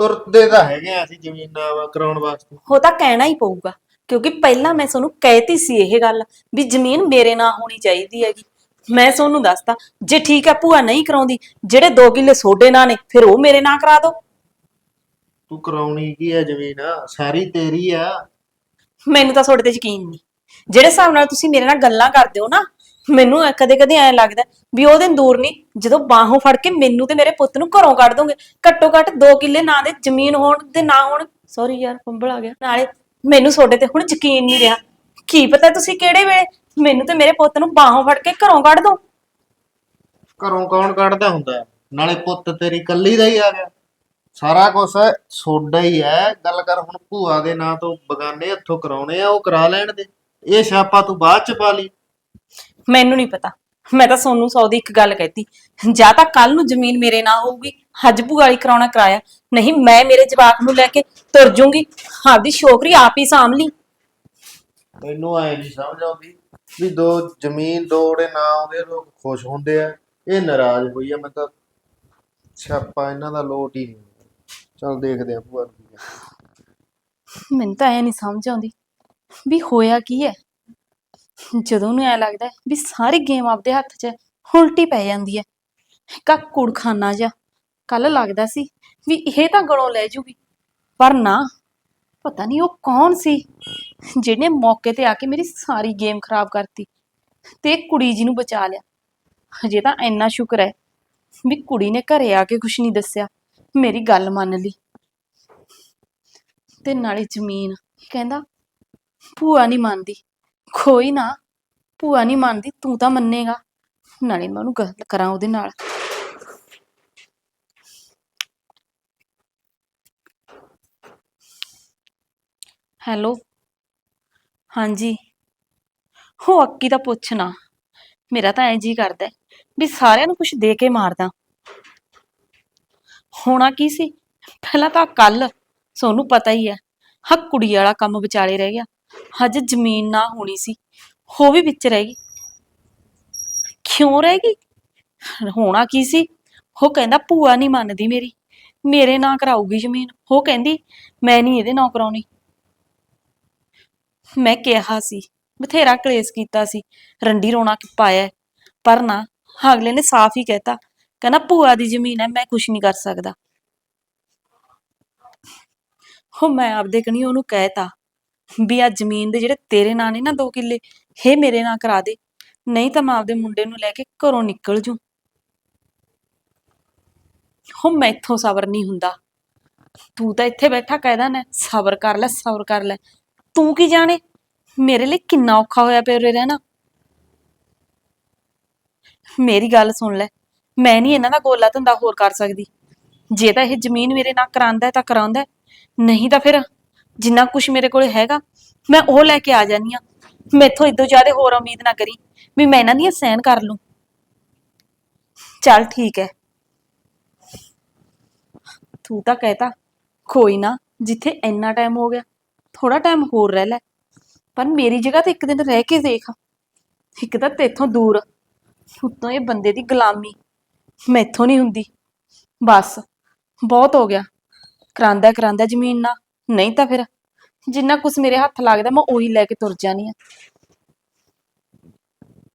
ਤੁਰਦੇ ਤਾਂ ਹੈਗੇ ਆ ਅਸੀਂ ਜ਼ਮੀਨ ਨਾਲ ਕਰਾਉਣ ਵਾਸਤੇ। ਉਹ ਤਾਂ ਕਹਿਣਾ ਹੀ ਪਊਗਾ। ਕਿਉਂਕਿ ਪਹਿਲਾਂ ਮੈਂ ਤੁਹਾਨੂੰ ਕਹਿਤੀ ਸੀ ਇਹ ਗੱਲ ਵੀ ਜ਼ਮੀਨ ਮੇਰੇ ਨਾਂ ਹੋਣੀ ਚਾਹੀਦੀ ਹੈਗੀ। ਮੈਂ ਤੁਹਾਨੂੰ ਦੱਸਤਾ ਜੇ ਠੀਕ ਹੈ ਭੂਆ ਨਹੀਂ ਕਰਾਉਂਦੀ ਜਿਹੜੇ 2 ਕਿੱਲੇ ਸੋਡੇ ਨਾਂ ਨੇ ਫਿਰ ਉਹ ਮੇਰੇ ਨਾਂ ਕਰਾ ਦਿਓ ਤੂੰ ਕਰਾਉਣੀ ਕੀ ਹੈ ਜ਼ਮੀਨ? ਸਾਰੀ ਤੇਰੀ ਆ। ਮੈਨੂੰ ਤਾਂ ਤੁਹਾਡੇ ਤੇ ਯਕੀਨ ਨਹੀਂ। ਜਿਹੜੇ ਹਿਸਾਬ ਨਾਲ ਤੁਸੀਂ ਮੇਰੇ ਨਾਲ ਗੱਲਾਂ ਕਰਦੇ ਹੋ ਨਾ ਮੈਨੂੰ ਕਦੇ ਕਦੇ ਐਂ ਲੱਗਦਾ ਵੀ ਉਹ ਦਿਨ ਦੂਰ ਨਹੀਂ ਜਦੋਂ ਬਾਹੋਂ ਫੜ ਕੇ ਮੈਨੂੰ ਤੇ ਮੇਰੇ ਪੁੱਤ ਨੂੰ ਘਰੋਂ ਕੱਢ ਦੋਗੇ। ਘੱਟੋ ਘੱਟ 2 ਕਿੱਲੇ ਨਾਂ ਦੇ ਜ਼ਮੀਨ ਹੋਣ ਤੇ ਨਾ ਹੋਣ। ਸੌਰੀ ਯਾਰ ਫੰਬਲ ਆ ਗਿਆ। ਨਾਲੇ ਮੈਨੂੰ ਤੁਹਾਡੇ ਤੇ ਹੁਣ ਯਕੀਨ ਨਹੀਂ ਰਿਹਾ। ਕੀ ਪਤਾ ਤੁਸੀਂ ਕਿਹੜੇ ਵੇਲੇ ਮੈਨੂੰ ਤੇ ਮੇਰੇ ਪੁੱਤ ਨੂੰ ਬਾਹੋਂ ਫੜ ਕੇ ਘਰੋਂ ਕੱਢ ਦੋ। ਘਰੋਂ ਕੌਣ ਕੱਢਦਾ ਹੁੰਦਾ? ਨਾਲੇ ਪੁੱਤ ਤੇਰੀ ਕੱਲੀ ਦਾ ਹੀ ਆ ਗਿਆ। ਸਾਰਾ ਕੁਝ ਸੋਡਾ ਹੀ ਹੈ। ਗੱਲ ਕਰ ਹੁਣ ਭੂਆ ਦੇ ਨਾਂ ਤੋਂ ਬਗਾਨੇ ਹੱਥੋਂ ਕਰਾਉਣੇ ਆ ਉਹ ਕਰਾ ਲੈਣ ਦੇ। ਇਹ ਛਾਪਾ ਤੂੰ ਬਾਅਦ ਚ ਪਾ ਲਈ। ਮੈਨੂੰ ਨਹੀਂ ਪਤਾ। ਮੈਂ ਤਾਂ ਸੋਨੂੰ ਸੌ ਦੀ ਇੱਕ ਗੱਲ ਕਹਿਤੀ ਜਾਂ ਤਾਂ ਕੱਲ ਨੂੰ ਜ਼ਮੀਨ ਮੇਰੇ ਨਾਂ ਹੋਊਗੀ ਹੱਜ ਭੂਆ ਵਾਲੀ ਕਰਾਉਣਾ ਕਰਾਇਆ ਨਹੀਂ ਮੈਂ ਮੇਰੇ ਜਵਾਕ ਨੂੰ ਲੈ ਕੇ ਤੁਰ ਜੂੰਗੀ ਆਪਦੀ ਛੋਕਰੀ ਆਪ ਹੀ ਸਾਂਭ ਲਈ। ਮੈਨੂੰ ਐ ਨਹੀਂ ਸਮਝ ਆਉਂਦੀ ਵੀ ਦੋ ਜ਼ਮੀਨ ਦੋੜੇ ਨਾ ਆਉਂਦੇ ਲੋਕ ਖੁਸ਼ ਹੁੰਦੇ ਆ ਇਹ ਨਾਰਾਜ਼ ਹੋਈ ਆ ਮੈਂ ਤਾਂ ਛਾਪਾ ਇਹਨਾਂ ਦਾ ਲੋਟ ਹੀ ਨਹੀਂ ਚਲ ਦੇਖਦੇ ਆ ਭੂਆ ਨੂੰ ਕੀ ਕਹਿੰਦੀ। ਮੈਨੂੰ ਤਾਂ ਐ ਨਹੀਂ ਸਮਝ ਆਉਂਦੀ ਵੀ ਹੋਇਆ ਕੀ ਹੈ। ਜਦੋਂ ਨੂੰ ਐ ਲੱਗਦਾ ਹੈ ਵੀ ਸਾਰੀ ਗੇਮ ਆਪਦੇ ਹੱਥ 'ਚ ਉਲਟੀ ਪੈ ਜਾਂਦੀ ਹੈ ਕਾ ਕੁੜਖਾਨਾ ਜਿਹਾ ਕੱਲ ਲੱਗਦਾ ਸੀ ਵੀ ਇਹ ਤਾਂ ਗਲੋਂ ਲੈ ਜੂਗੀ, ਪਰ ਨਾ, ਪਤਾ ਨਹੀਂ ਉਹ ਕੌਣ ਸੀ ਜਿਹਨੇ ਮੌਕੇ ਤੇ ਆ ਕੇ ਮੇਰੀ ਸਾਰੀ ਗੇਮ ਖਰਾਬ ਕਰਤੀ ਤੇ ਇਹ ਕੁੜੀ ਜੀ ਨੂੰ ਬਚਾ ਲਿਆ। ਹਜੇ ਤਾਂ ਇੰਨਾ ਸ਼ੁਕਰ ਹੈ ਵੀ ਕੁੜੀ ਨੇ ਘਰੇ ਆ ਕੇ ਕੁਛ ਨਹੀਂ ਦੱਸਿਆ, ਮੇਰੀ ਗੱਲ ਮੰਨ ਲਈ। ਤੇ ਨਾਲੇ ਜ਼ਮੀਨ, ਕਹਿੰਦਾ, ਭੂਆ ਨਹੀਂ ਮੰਨਦੀ। ਕੋਈ ਨਾ, ਭੂਆ ਨਹੀਂ ਮੰਨਦੀ, ਤੂੰ ਤਾਂ ਮੰਨੇਗਾ। ਨਾਲੇ ਮੈਂ ਉਹਨੂੰ ਗੱਲ ਕਰਾਂ ਉਹਦੇ ਨਾਲ। ਹੈਲੋ? ਹਾਂਜੀ। ਹੋ, ਅੱਕੀ ਤਾਂ ਪੁੱਛਣਾ ਮੇਰਾ ਤਾਂ ਐਂ ਜੀ ਕਰਦਾ ਵੀ ਸਾਰਿਆਂ ਨੂੰ ਕੁਝ ਦੇ ਕੇ ਮਾਰਦਾ ਹੋਣਾ ਕੀ ਸੀ? ਪਹਿਲਾਂ ਤਾਂ ਕੱਲ ਸੋਨੂੰ ਪਤਾ ਹੀ ਹੈ ਹਾ ਕੁੜੀ ਵਾਲਾ ਕੰਮ ਵਿਚਾਲੇ ਰਹਿ ਗਿਆ। ਅੱਜ ਜ਼ਮੀਨ ਨਾ ਹੋਣੀ ਸੀ ਹੋ ਵੀ ਵਿੱਚ ਰਹਿ ਗਈ। ਕਿਉਂ ਰਹਿ ਗਈ? ਹੋਣਾ ਕੀ ਸੀ? ਉਹ ਕਹਿੰਦਾ, ਭੂਆ ਨਹੀਂ ਮੰਨਦੀ ਮੇਰੀ। ਮੇਰੇ ਨਾਂ ਕਰਾਊਗੀ ਜ਼ਮੀਨ। ਉਹ ਕਹਿੰਦੀ, ਮੈਂ ਨਹੀਂ ਇਹਦੇ ਨਾਂ ਕਰਾਉਣੀ। ਮੈਂ ਕਿਹਾ ਸੀ, ਬਥੇਰਾ ਕਲੇਸ਼ ਕੀਤਾ ਸੀ, ਰੰਡੀ ਰੋਣਾ ਪਾਇਆ ਪਰ ਨਾ, ਅਗਲੇ ਨੇ ਸਾਫ਼ ਹੀ ਕਹਿਤਾ, ਕਹਿੰਦਾ, ਭੂਆ ਦੀ ਜ਼ਮੀਨ ਹੈ, ਮੈਂ ਕੁਝ ਨਹੀਂ ਕਰ ਸਕਦਾ। ਹੋ ਮੈਂ ਆਪਦੇ ਕਣੀ ਉਹਨੂੰ ਕਹਿਤਾ ਵੀ ਆ ਜ਼ਮੀਨ ਦੇ ਜਿਹੜੇ ਤੇਰੇ ਨਾਂ ਨੇ ਨਾ 2 ਕਿੱਲੇ, ਇਹ ਮੇਰੇ ਨਾਂ ਕਰਾ ਦੇ, ਨਹੀਂ ਤਾਂ ਮੈਂ ਆਪਦੇ ਮੁੰਡੇ ਨੂੰ ਲੈ ਕੇ ਘਰੋਂ ਨਿਕਲ ਜੂ ਹੋ ਮੈਥੋਂ ਸਬਰ ਨਹੀਂ ਹੁੰਦਾ। ਤੂੰ ਤਾਂ ਇੱਥੇ ਬੈਠਾ ਕਹਿਦਾ ਨਾ, ਸਬਰ ਕਰ ਲੈ, ਸਬਰ ਕਰ ਲੈ। ਤੂੰ ਕੀ ਜਾਣੇ? ਮੇਰੇ ਲਈ ਕਿੰਨਾ ਔਖਾ ਹੋਇਆ ਪਿਆ ਉਰੇ ਰਹਿਣਾ। ਮੇਰੀ ਗੱਲ ਸੁਣ ਲੈ, ਮੈਂ ਨਹੀਂ ਇਹਨਾਂ ਦਾ ਗੋਲਾ ਧੰਦਾ ਹੋਰ ਕਰ ਸਕਦੀ। ਜੇ ਤਾਂ ਇਹ ਜ਼ਮੀਨ ਮੇਰੇ ਨਾਲ ਕਰਾਂਦਾ ਤਾਂ ਕਰਾਉਂਦਾ ਨਹੀਂ ਤਾਂ ਫਿਰ ਜਿੰਨਾ ਕੁਝ ਮੇਰੇ ਕੋਲ ਹੈਗਾ, ਮੈਂ ਉਹ ਲੈ ਕੇ ਆ ਜਾਨੀ ਆ ਮੈਥੋਂ ਇਦੋਂ ਜ਼ਿਆਦਾ ਹੋਰ ਉਮੀਦ ਨਾ ਕਰੀ ਵੀ ਮੈਂ ਇਹਨਾਂ ਦੀਆਂ ਸਹਿਣ ਕਰ ਲੂੰ। ਚੱਲ ਠੀਕ ਹੈ। ਤੂੰ ਤਾਂ ਕਹਿਤਾ, ਕੋਈ ਨਾ, ਜਿੱਥੇ ਇੰਨਾ ਟਾਈਮ ਹੋ ਗਿਆ ਥੋੜਾ ਟਾਈਮ ਹੋਰ ਰਹਿ ਲੈ। ਪਰ ਮੇਰੀ ਜਗ੍ਹਾ ਤੇ ਇੱਕ ਦਿਨ ਰਹਿ ਕੇ ਦੇਖ। ਇੱਕ ਤਾਂ ਤੇਥੋਂ ਦੂਰ, ਉੱਤੋਂ ਇਹ ਬੰਦੇ ਦੀ ਗੁਲਾਮੀ ਮੈਥੋਂ ਨਹੀਂ ਹੁੰਦੀ। ਬਸ, ਬਹੁਤ ਹੋ ਗਿਆ। ਕਰਾਂਦਾ ਕਰਾਂਦਾ ਜ਼ਮੀਨ ਨਾ ਨਹੀਂ ਤਾਂ ਫਿਰ, ਜਿੰਨਾ ਕੁਛ ਮੇਰੇ ਹੱਥ ਲੱਗਦਾ, ਮੈਂ ਉਹੀ ਲੈ ਕੇ ਤੁਰ ਜਾਨੀ ਆ